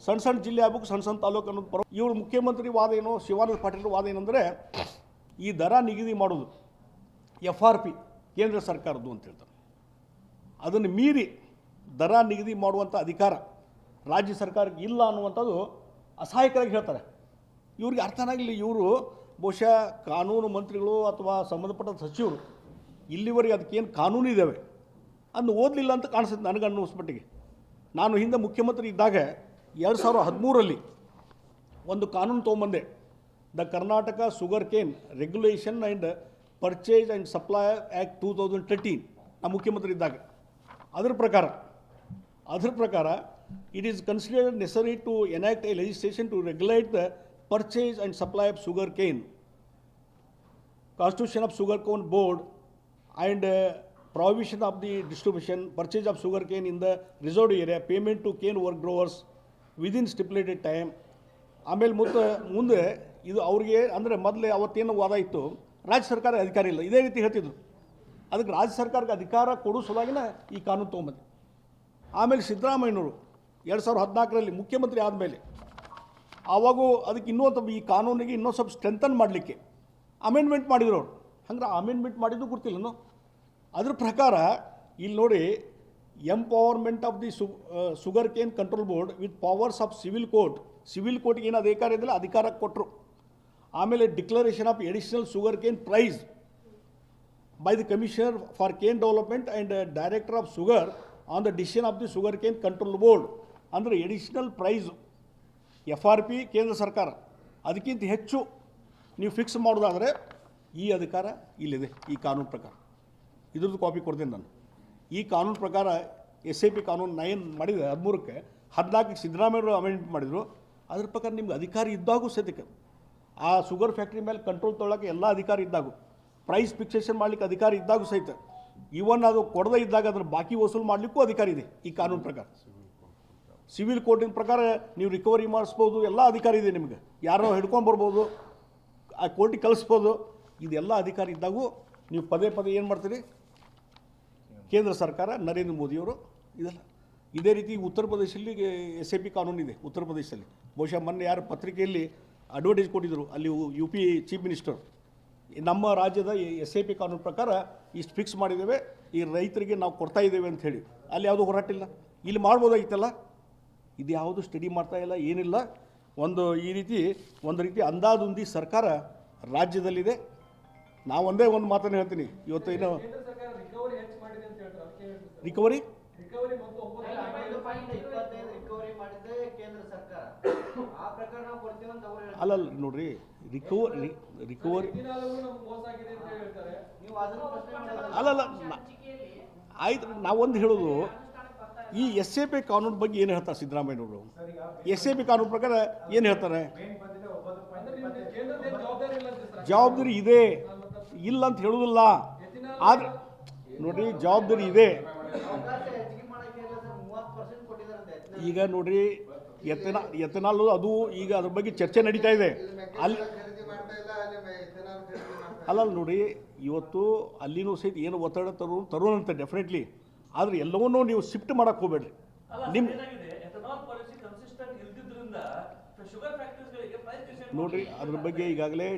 S1: ಸಣ್ಣ ಸಣ್ಣ ಜಿಲ್ಲೆ ಆಗ್ಬೇಕು ಸಣ್ಣ ಸಣ್ಣ ತಾಲೂಕು ಅನ್ನೋದು ಪರ ಇವ್ರ ಮುಖ್ಯಮಂತ್ರಿ ವಾದ ಏನು, ಶಿವಾನಂದ ಪಾಟೀಲ್ ವಾದ ಏನಂದರೆ, ಈ ದರ ನಿಗದಿ ಮಾಡೋದು ಎಫ್ ಆರ್ ಪಿ ಕೇಂದ್ರ ಸರ್ಕಾರದ್ದು ಅಂತ ಹೇಳ್ತಾರೆ. ಅದನ್ನು ಮೀರಿ ದರ ನಿಗದಿ ಮಾಡುವಂಥ ಅಧಿಕಾರ ರಾಜ್ಯ ಸರ್ಕಾರಕ್ಕೆ ಇಲ್ಲ ಅನ್ನುವಂಥದ್ದು ಅಸಹಾಯಕರಾಗಿ ಹೇಳ್ತಾರೆ. ಇವ್ರಿಗೆ ಅರ್ಥನಾಗಲಿ ಇವರು ಬಹುಶಃ ಕಾನೂನು ಮಂತ್ರಿಗಳು ಅಥವಾ ಸಂಬಂಧಪಟ್ಟ ಸಚಿವರು ಇಲ್ಲಿವರೆಗೆ ಅದಕ್ಕೇನು ಕಾನೂನು ಇದ್ದಾವೆ ಅದನ್ನು ಓದಲಿಲ್ಲ ಅಂತ ಕಾಣಿಸುತ್ತೆ ನನಗೆ ಅನ್ನಿಸ್ಮಟ್ಟಿಗೆ ನಾನು ಹಿಂದೆ ಮುಖ್ಯಮಂತ್ರಿ ಇದ್ದಾಗ ಎರಡು ಸಾವಿರದ ಹದಿಮೂರಲ್ಲಿ ಒಂದು ಕಾನೂನು ತೊಗೊಂಬಂದೆ. The Karnataka sugar cane regulation and purchase and supply act two thousand thirteen ನಾ ಮುಖ್ಯಮಂತ್ರಿ ಇದ್ದಾಗ. ಅದ್ರ ಪ್ರಕಾರ ಅದ್ರ ಪ್ರಕಾರ it is considered necessary to enact a legislation to regulate the purchase and supply of sugar cane. Constitution of Sugar Cone Board and uh, prohibition of the distribution, purchase of sugar cane in the reserved area, payment to cane work growers within stipulated time. ಆಮೇಲೆ ಮುಂದೆ ಮುಂದೆ ಇದು ಅವ್ರಿಗೆ ಅಂದರೆ ಮೊದಲೇ ಅವತ್ತೇನು ವಾದ ಇತ್ತು ರಾಜ್ಯ ಸರ್ಕಾರ ಅಧಿಕಾರ ಇಲ್ಲ ಇದೇ ರೀತಿ ಹೇಳ್ತಿದ್ರು ಅದಕ್ಕೆ ರಾಜ್ಯ ಸರ್ಕಾರಕ್ಕೆ ಅಧಿಕಾರ ಕೊಡೋ ಸಲುವಾಗಿನ ಈ ಕಾನೂನು ತೊಗೊಂಬಂದೆ ಆಮೇಲೆ ಸಿದ್ದರಾಮಯ್ಯನವರು ಎರಡು ಸಾವಿರದ ಹದಿನಾಲ್ಕರಲ್ಲಿ ಮುಖ್ಯಮಂತ್ರಿ ಆದಮೇಲೆ ಆವಾಗೂ ಅದಕ್ಕೆ ಇನ್ನೂ ಸ್ವಲ್ಪ ಈ ಕಾನೂನಿಗೆ ಇನ್ನೂ ಸ್ವಲ್ಪ ಸ್ಟ್ರೆಂಥನ್ ಮಾಡಲಿಕ್ಕೆ. ಅಮೆಂಡ್ಮೆಂಟ್ ಮಾಡಿದ್ರು ಅವರು. ಹಂಗೆ ಅಮೆಂಡ್ಮೆಂಟ್ ಮಾಡಿದ್ದು ಗೊತ್ತಿಲ್ಲನು ಅದ್ರ ಪ್ರಕಾರ ಇಲ್ಲಿ ನೋಡಿ empowerment of the sugar cane control board with powers of civil court civil ಕೋರ್ಟ್ಗೆ ಏನು ಅಧಿಕಾರ ಇದ್ದಿಲ್ಲ, ಅಧಿಕಾರ ಕೊಟ್ಟರು ಆಮೇಲೆ declaration of additional sugar cane price by the commissioner for cane development and director of sugar on the decision of the sugar cane control board ಅಂದರೆ additional price F R P, ಕೇಂದ್ರ ಸರ್ಕಾರ, ಅದಕ್ಕಿಂತ ಹೆಚ್ಚು ನೀವು ಫಿಕ್ಸ್ ಮಾಡೋದಾದರೆ ಈ ಅಧಿಕಾರ ಇಲ್ಲಿದೆ, ಈ ಕಾನೂನು ಪ್ರಕಾರ. ಇದ್ರದ್ದು ಕಾಪಿ ಕೊಡ್ತೀನಿ ನಾನು. ಈ ಕಾನೂನು ಪ್ರಕಾರ ಎಸ್ ಐ ಪಿ ಕಾನೂನು ನೈನ್ ಮಾಡಿದೆ ಹದಿಮೂರಕ್ಕೆ ಹದಿನಾಲ್ಕಕ್ಕೆ ಸಿದ್ದರಾಮಯ್ಯವರು ಅಮೆಂಡ್ಮೆಂಟ್ ಮಾಡಿದರು. ಅದ್ರ ಪ್ರಕಾರ ನಿಮ್ಗೆ ಅಧಿಕಾರ ಇದ್ದಾಗೂ ಸದ್ಯಕ್ಕೆ. ಆ ಶುಗರ್ ಫ್ಯಾಕ್ಟ್ರಿ ಮೇಲೆ ಕಂಟ್ರೋಲ್ ತೊಗೊಳಕ್ಕೆ ಎಲ್ಲ ಅಧಿಕಾರ ಇದ್ದಾಗೂ. ಪ್ರೈಸ್ ಫಿಕ್ಸೇಷನ್ ಮಾಡ್ಲಿಕ್ಕೆ ಅಧಿಕಾರ ಇದ್ದಾಗೂ ಸಹಿತ. ಇವನ್ ಅದು ಕೊಡದೇ ಇದ್ದಾಗ ಅದನ್ನು ಬಾಕಿ ವಸೂಲು ಮಾಡಲಿಕ್ಕೂ ಅಧಿಕಾರ ಇದೆ ಈ ಕಾನೂನು ಪ್ರಕಾರ. ಸಿವಿಲ್ ಕೋರ್ಟಿನ ಪ್ರಕಾರ ನೀವು ರಿಕವರಿ ಮಾಡಿಸ್ಬೋದು, ಎಲ್ಲ ಅಧಿಕಾರ ಇದೆ ನಿಮಗೆ. ಯಾರೋ ಹಿಡ್ಕೊಂಬರ್ಬೋದು ಆ ಕೋರ್ಟಿಗೆ ಕಳಿಸ್ಬೋದು, ಇದೆಲ್ಲ ಅಧಿಕಾರ ಇದ್ದಾಗೂ ನೀವು ಪದೇ ಪದೇ ಏನು ಮಾಡ್ತೀರಿ? ಕೇಂದ್ರ ಸರ್ಕಾರ, ನರೇಂದ್ರ ಮೋದಿಯವರು ಇದೆಲ್ಲ ಇದೇ ರೀತಿ ಉತ್ತರ ಪ್ರದೇಶದಲ್ಲಿ ಎಸ್ ಎ ಪಿ ಕಾನೂನಿದೆ ಉತ್ತರ ಪ್ರದೇಶದಲ್ಲಿ. ಬಹುಶಃ ಮೊನ್ನೆ ಯಾರು ಪತ್ರಿಕೆಯಲ್ಲಿ ಅಡ್ವರ್ಟೈಸ್ ಕೊಟ್ಟಿದ್ದರು ಅಲ್ಲಿ ಯು ಪಿ ಚೀಫ್ ಮಿನಿಸ್ಟರ್. ನಮ್ಮ ರಾಜ್ಯದ ಎಸ್ ಎ ಪಿ ಕಾನೂನು ಪ್ರಕಾರ ಇಷ್ಟು ಫಿಕ್ಸ್ ಮಾಡಿದ್ದೇವೆ, ಈ ರೈತರಿಗೆ ನಾವು ಕೊಡ್ತಾ ಇದ್ದೇವೆ ಅಂತ ಹೇಳಿ. ಅಲ್ಲಿ ಯಾವುದೂ ಹೊರಟಿಲ್ಲ. ಇಲ್ಲಿ ಮಾಡ್ಬೋದಾಗಿತ್ತಲ್ಲ? ಇದು ಯಾವುದು ಸ್ಟಡಿ ಮಾಡ್ತಾ ಇಲ್ಲ, ಏನಿಲ್ಲ. ಒಂದು ಈ ರೀತಿ, ಒಂದು ರೀತಿ ಅಂದಾಜುಂದಿ ಸರ್ಕಾರ ರಾಜ್ಯದಲ್ಲಿದೆ. ನಾವು ಒಂದೇ ಒಂದು ಮಾತನ್ನು ಹೇಳ್ತೀನಿ. ಇವತ್ತು ಏನು
S5: ರಿಕವರಿ.
S1: ಅಲ್ಲಲ್ಲ ನೋಡ್ರಿ. Recovery recovery. ಅಲ್ಲಲ್ಲ ಆಯ್ತು ನಾವೊಂದು ಹೇಳೋದು. ಈ ಎಸ್ ಎ ಪಿ ಕಾನೂನು ಬಗ್ಗೆ ಏನು ಹೇಳ್ತಾರೆ ಸಿದ್ದರಾಮಯ್ಯನವರು ಎಸ್ ಎ ಪಿ ಕಾನೂನು ಪ್ರಕಾರ ಏನು ಹೇಳ್ತಾರೆ
S5: ಜವಾಬ್ದಾರಿ
S1: ಇದೆ, ಇಲ್ಲ ಅಂತ ಹೇಳೋದಿಲ್ಲ ಆದ್ರೆ ನೋಡ್ರಿ ಜವಾಬ್ದಾರಿ ಇದೆ. ಈಗ ನೋಡ್ರಿ ಎತ್ತನ ಎತ್ತನಾಲ್ ಅದು ಈಗ ಅದ್ರ ಬಗ್ಗೆ ಚರ್ಚೆ ನಡೀತಾ ಇದೆ ಅಲ್ಲಿ.
S4: ಅಲ್ಲ
S1: ನೋಡಿ, ಇವತ್ತು ಅಲ್ಲಿನೂ ಸಹಿತ ಏನು ಒತ್ತಡ ತರು ತರುವಂತೆ ಡೆಫಿನೆಟ್ಲಿ ಆದರೆ ಎಲ್ಲವನ್ನೂ ನೀವು ಶಿಫ್ಟ್ ಮಾಡಕ್ ಹೋಗ್ಬೇಡ್ರಿ.
S3: ಅಲ್ಲ
S1: ನಿಮ್ಮ
S3: ಏನಾಗಿದೆ ಎಥನಾಲ್ ಪಾಲಿಸಿ ಕನ್ಸಿಸ್ಟೆಂಟ್ ಇಲ್ದಿದ್ರಿಂದ ಶುಗರ್ ಫ್ಯಾಕ್ಟರೀಸ್ಗಳಿಗೆ ಪ್ರೈಸ್ ಡಿಸೈಡ್
S1: ನೋಡ್ರಿ ಅದ್ರ ಬಗ್ಗೆ ಈಗಾಗಲೇ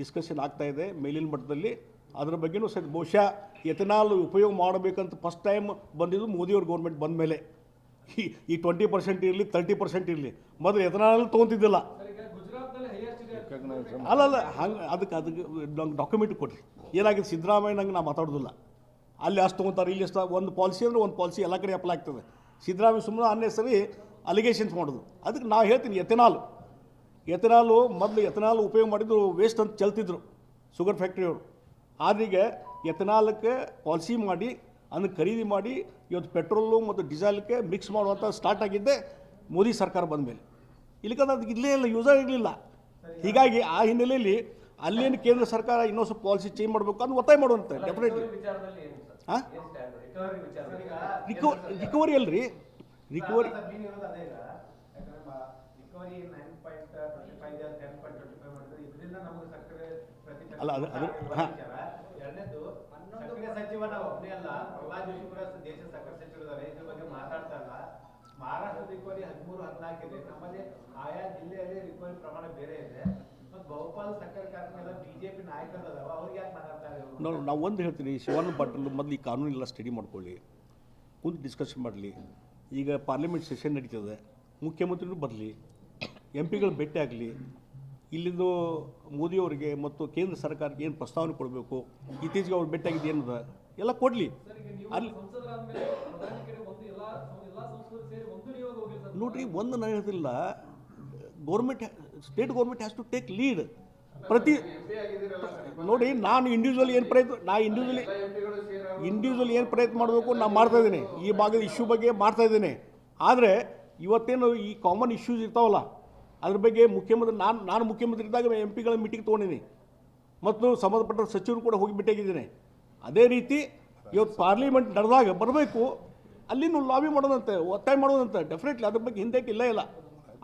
S1: ಡಿಸ್ಕಷನ್ ಆಗ್ತಾ ಇದೆ ಮೇಲಿನ ಮಟ್ಟದಲ್ಲಿ. ಅದ್ರ ಬಗ್ಗೆನೂ ಸಹಿತ ಬಹುಶಃ ಎಥನಾಲ್ ಉಪಯೋಗ ಮಾಡಬೇಕಂತ ಫಸ್ಟ್ ಟೈಮ್ ಬಂದಿದ್ದು ಮೋದಿಯವ್ರ ಗೌರ್ಮೆಂಟ್ ಬಂದ ಮೇಲೆ. ಈ ಈ ಟ್ವೆಂಟಿ ಪರ್ಸೆಂಟ್ ಇರಲಿ ತರ್ಟಿ ಪರ್ಸೆಂಟ್ ಇರಲಿ. ಮೊದಲು ಎಥನಾಲ್ ತೊಗೊತಿದ್ದಿಲ್ಲ.
S5: ಅಲ್ಲ
S1: ಅಲ್ಲಲ್ಲ ಹಂಗೆ ಅದಕ್ಕೆ ಅದಕ್ಕೆ ನಂಗೆ ಡಾಕ್ಯುಮೆಂಟ್ ಕೊಡ್ರಿ. ಏನಾಗಿದೆ? ಸಿದ್ದರಾಮಯ್ಯ ನಂಗೆ ನಾ ಮಾತಾಡೋದಿಲ್ಲ. ಅಲ್ಲಿ ಅಷ್ಟು ತೊಗೊತಾರೆ, ಇಲ್ಲಿ ಅಷ್ಟು ಒಂದು ಪಾಲಿಸಿ ಅಂದ್ರೆ ಒಂದು ಪಾಲಿಸಿ, ಎಲ್ಲ ಕಡೆ ಅಪ್ಲೈ ಆಗ್ತದೆ. ಸಿದ್ದರಾಮಯ್ಯ ಸುಮ್ಮನೆ ಅನ್ನೆಸರಿ ಅಲಿಗೇಷನ್ಸ್ ಮಾಡೋದು. ಅದಕ್ಕೆ ನಾವು ಹೇಳ್ತೀನಿ, ಎಥೆನಾಲ್. ಎಥೆನಾಲು ಮೊದಲು ಎಥೆನಾಲ್ ಉಪಯೋಗ ಮಾಡಿದ್ರು ವೇಸ್ಟ್ ಅಂತ ಚೆಲ್ತಿದ್ರು ಶುಗರ್ ಫ್ಯಾಕ್ಟ್ರಿಯವರು ಆದ್ರೀಗ ಎಥೆನಾಲ್ಗೆ ಪಾಲಿಸಿ ಮಾಡಿ, ಅದನ್ನು ಖರೀದಿ ಮಾಡಿ, ಇವತ್ತು ಪೆಟ್ರೋಲು ಮತ್ತು ಡೀಸೆಲ್ಗೆ ಮಿಕ್ಸ್ ಮಾಡುವಂಥ ಸ್ಟಾರ್ಟ್ ಆಗಿದ್ದೆ ಮೋದಿ ಸರ್ಕಾರ ಬಂದ ಮೇಲೆ. ಇಲ್ಲಿಕಂದ್ರೆ ಅದಕ್ಕೆ ಇಲ್ಲೇ ಇಲ್ಲ ಯೂಸರ್ ಇರಲಿಲ್ಲ ಹೀಗಾಗಿ ಆ ಹಿನ್ನೆಲೆಯಲ್ಲಿ ಅಲ್ಲೇನು ಕೇಂದ್ರ ಸರ್ಕಾರ ಇನ್ನೊಂದು ಸ್ವಲ್ಪ ಪಾಲಿಸಿ ಚೇಂಜ್ ಮಾಡಬೇಕು ಅಂತ ಒತ್ತಾಯ ಮಾಡುವಂತೆ ಡೆಫಿನೆಟ್ಲಿ ಹಾಂ?
S5: ಏನ್ ರಿಕವರಿ
S1: ಅಲ್ರಿ? ರಿಕವರಿ ಅಲ್ಲ, ಅದು- ಅದು- ಹಾ.
S2: ಎರಡನೇದು ಸಕ್ಕರೆ ಸಚಿವ ನಾವು ಒಬ್ಬನೇ ಅಲ್ಲ ಪ್ರಹ್ಲಾದ್ ಜೋಶಿ ಕೂಡ ದೇಶ ಸಕ್ಕರೆ ಸಚಿವರಿದ್ದಾರೆ. ಇದ್ರ ಬಗ್ಗೆ ಮಾತಾಡ್ತಾ ಇಲ್ಲ. ಮಹಾರಾಷ್ಟ್ರ ರಿಕವರಿ ಹದಿಮೂರು ಹದಿನಾಲ್ಕು ಇದೆ. ನಮ್ಮಲ್ಲಿ ಆಯಾ ಜಿಲ್ಲೆಯಲ್ಲಿ ರಿಕವರಿ ಪ್ರಮಾಣ ಬೇರೆ ಇದೆ. ಇವ್ರು?
S1: ನಾವು ಒಂದು ಹೇಳ್ತೀನಿ ಶಿವಾನಂದ ಪಾಟೀಲ್ ಮೊದಲು ಈ ಕಾನೂನೆಲ್ಲ ಸ್ಟಡಿ ಮಾಡ್ಕೊಳ್ಳಿ ಕುಂತು ಡಿಸ್ಕಷನ್ ಮಾಡಲಿ. ಈಗ ಪಾರ್ಲಿಮೆಂಟ್ ಸೆಷನ್ ನಡೀತದೆ ಮುಖ್ಯಮಂತ್ರಿನೂ ಬರಲಿ ಎಂ ಪಿಗಳು ಭೇಟಿ ಆಗಲಿ ಇಲ್ಲಿಂದು ಮೋದಿಯವರಿಗೆ ಮತ್ತು ಕೇಂದ್ರ ಸರ್ಕಾರಕ್ಕೆ ಏನು ಪ್ರಸ್ತಾವನೆ ಕೊಡಬೇಕು ಇತ್ತೀಚೆಗೆ ಅವ್ರು ಭೇಟಿಯಾಗಿದ್ದು ಏನದ ಎಲ್ಲ ಕೊಡಲಿ.
S5: ಸರ್ ಈಗ ನೀವು
S1: ಅಲ್ಲಿ
S5: ಪ್ರಧಾನಿ ಕಡೆ ಒಂದು ಎಲ್ಲಾ ಎಲ್ಲಾ ಸಂಸದರು ಸೇರಿ ಒಂದು ನಿಯೋಗ ಹೋಗಿಲ್ಲ ಸರ್.
S1: ನೋಡ್ರಿ ಒಂದು ನಾನು ಹೇಳ್ತಿಲ್ಲ government state government has to take lead ಪ್ರತಿ ನೋಡಿ, ನಾನು ಇಂಡಿವಿಜುವಲ್ ಏನು ಪ್ರಯತ್ನ ನಾ ಇಂಡಿವಿಜುವಲಿ ಇಂಡಿವಿಜುವಲ್ ಏನು ಪ್ರಯತ್ನ ಮಾಡಬೇಕು ನಾನು ಮಾಡ್ತಾ ಇದ್ದೀನಿ. ಈ ಭಾಗದ ಇಶ್ಯೂ ಬಗ್ಗೆ ಮಾಡ್ತಾ ಇದ್ದೀನಿ. ಆದರೆ, ಇವತ್ತೇನು ಈ ಕಾಮನ್ ಇಶ್ಯೂಸ್ ಇರ್ತಾವಲ್ಲ, ಅದ್ರ ಬಗ್ಗೆ ಮುಖ್ಯಮಂತ್ರಿ ನಾನು ನಾನು ಮುಖ್ಯಮಂತ್ರಿ ಇದ್ದಾಗ ಎಂ ಪಿಗಳ ಮೀಟಿಂಗ್ ತೊಗೊಂಡಿನಿ ಮತ್ತು ಸಂಬಂಧಪಟ್ಟ ಸಚಿವರು ಕೂಡ ಹೋಗಿ ಭೇಟಿಯಾಗಿದ್ದೀನಿ ಅದೇ ರೀತಿ, ಇವತ್ತು ಪಾರ್ಲಿಮೆಂಟ್ ನಡೆದಾಗ ಬರಬೇಕು, ಅಲ್ಲಿನೂ ಲಾಬಿ ಮಾಡೋದಂತೆ, ಒತ್ತಾಯ ಮಾಡೋದಂತೆ. ಡೆಫಿನೆಟ್ಲಿ ಅದ್ರ ಬಗ್ಗೆ ಹಿಂದೆ ಇಲ್ಲ ಇಲ್ಲ.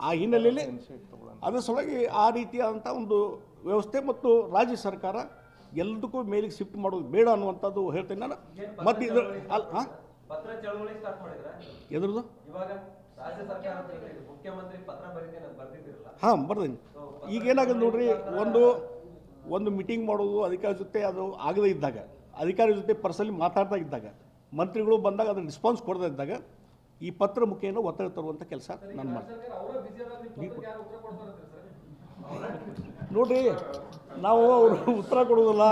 S1: ಆ ಹಿನ್ನೆಲೆಯಲ್ಲಿ ಅದರ ಸಲುವಾಗಿ ಆ ರೀತಿಯಾದಂಥ ಒಂದು ವ್ಯವಸ್ಥೆ ಮತ್ತು ರಾಜ್ಯ ಸರ್ಕಾರ ಎಲ್ಲದಕ್ಕೂ ಮೇಲಿಗೆ ಶಿಫ್ಟ್ ಮಾಡೋದು ಬೇಡ ಅನ್ನುವಂಥದ್ದು ಹೇಳ್ತೇನೆ ನಾನು. ಮತ್ತು ಇದು ಅಲ್ಲ ಹಾಂ? ಎದ್ರದ್ದು? ಹಾಂ ಬರ್ತೀನಿ ಈಗ ಏನಾಗಿದೆ ನೋಡ್ರಿ ಒಂದು ಒಂದು ಮೀಟಿಂಗ್ ಮಾಡೋದು ಅಧಿಕಾರಿ ಜೊತೆ ಅದು ಆಗದೇ ಇದ್ದಾಗ ಅಧಿಕಾರಿ ಜೊತೆ ಪರ್ಸನಲಿ ಮಾತಾಡ್ತಾ ಇದ್ದಾಗ ಮಂತ್ರಿಗಳು ಬಂದಾಗ ಅದನ್ನು ರಿಸ್ಪಾನ್ಸ್ ಕೊಡದೇ ಇದ್ದಾಗ ಈ ಪತ್ರ ಮುಖೇನ ಒತ್ತಡ ತರುವಂಥ ಕೆಲಸ ನಾನು ಮಾಡ್ತೀನಿ ನೋಡ್ರಿ ನಾವು ಅವರು ಉತ್ತರ ಕೊಡೋದಿಲ್ಲ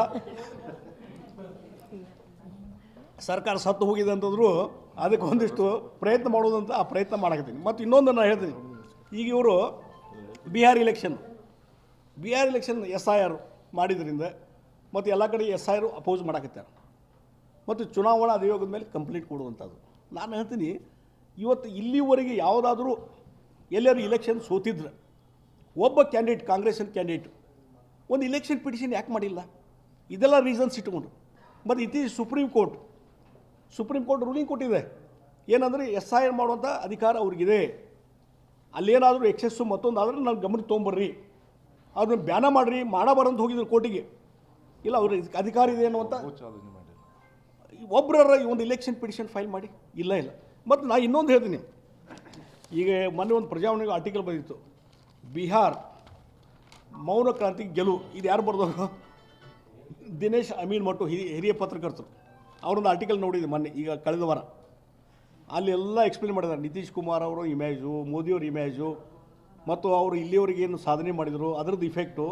S1: ಸರ್ಕಾರ ಸತ್ತು ಹೋಗಿದೆ ಅಂತಂದ್ರು ಅದಕ್ಕೆ ಒಂದಿಷ್ಟು ಪ್ರಯತ್ನ ಮಾಡೋದಂತ ಆ ಪ್ರಯತ್ನ ಮಾಡಕತ್ತೀನಿ. ಮತ್ತು ಇನ್ನೊಂದು ನಾನು ಹೇಳ್ತೀನಿ. ಈಗ ಇವರು Bihar election Bihar election S I R ಮಾಡಿದ್ರಿಂದ ಮತ್ತು ಎಲ್ಲ ಕಡೆ ಎಸ್ ಐ ಆರ್ ಅಪೋಸ್ ಮಾಡಕತ್ತಾರೆ. ಮತ್ತು ಚುನಾವಣಾ ಆಯೋಗದ ಮೇಲೆ ಕಂಪ್ಲೀಟ್ ಕೊಡುವಂಥದ್ದು ನಾನು ಹೇಳ್ತೀನಿ ಇವತ್ತು ಇಲ್ಲಿವರೆಗೆ ಯಾವುದಾದ್ರೂ ಎಲ್ಲರೂ ಇಲೆಕ್ಷನ್ ಸೋತಿದ್ರೆ ಒಬ್ಬ ಕ್ಯಾಂಡಿಡೇಟ್ ಕಾಂಗ್ರೆಸ್ಸಿನ ಕ್ಯಾಂಡಿಡೇಟ್ ಒಂದು ಇಲೆಕ್ಷನ್ ಪಿಟಿಷನ್ ಯಾಕೆ ಮಾಡಿಲ್ಲ? ಇದೆಲ್ಲ ರೀಸನ್ಸ್ ಇಟ್ಕೊಂಡು. ಮತ್ತು ಇತ್ತೀಚೆಗೆ Supreme Court Supreme Court ruling ಕೊಟ್ಟಿದೆ. ಏನಂದರೆ ಎಸ್ ಐ ಆರ್ ಮಾಡುವಂಥ ಅಧಿಕಾರ ಅವ್ರಿಗಿದೆ. ಅಲ್ಲೇನಾದರೂ ಎಕ್ಸೆಸ್ಸು ಮತ್ತೊಂದು ಆದರೆ ನಾನು ಗಮನಕ್ಕೆ ತೊಗೊಂಬರ್ರಿ. ಅದನ್ನ ಬ್ಯಾನ ಮಾಡಿರಿ ಮಾಡಬಾರಂತ ಹೋಗಿದ್ರು ಕೋರ್ಟಿಗೆ. ಇಲ್ಲ ಅವ್ರಿಗೆ ಅಧಿಕಾರ ಇದೆ ಅನ್ನುವಂಥ ಒಬ್ಬರ ಈ ಒಂದು ಇಲೆಕ್ಷನ್ ಪಿಟಿಷನ್ ಫೈಲ್ ಮಾಡಿ? ಇಲ್ಲ ಇಲ್ಲ. ಮತ್ತು ನಾ ಇನ್ನೊಂದು ಹೇಳ್ತೀನಿ. ಈಗ ಮೊನ್ನೆ ಒಂದು ಪ್ರಜಾವಾಣಿಗೆ ಆರ್ಟಿಕಲ್ ಬಂದಿತ್ತು. ಬಿಹಾರ್ ಮೌನ ಕ್ರಾಂತಿ ಗೆಲುವು. ಇದು ಯಾರು ಬರೆದವರು? ದಿನೇಶ್ ಅಮೀನ್ ಮಟ್ಟು ಹಿರಿ, ಹಿರಿಯ ಪತ್ರಕರ್ತರು. ಅವರೊಂದು ಆರ್ಟಿಕಲ್ ನೋಡಿದೆ ಮೊನ್ನೆ, ಈಗ ಕಳೆದ ವಾರ. ಅಲ್ಲಿ ಎಲ್ಲ ಎಕ್ಸ್ಪ್ಲೇನ್ ಮಾಡಿದ್ದಾರೆ ನಿತೀಶ್ ಕುಮಾರ್ ಅವರು ಇಮೇಜು ಮೋದಿಯವ್ರ ಇಮೇಜು ಮತ್ತು ಅವರು ಇಲ್ಲಿಯವರಿಗೆ ಏನು ಸಾಧನೆ ಮಾಡಿದರು, ಅದರದ್ದು ಇಫೆಕ್ಟು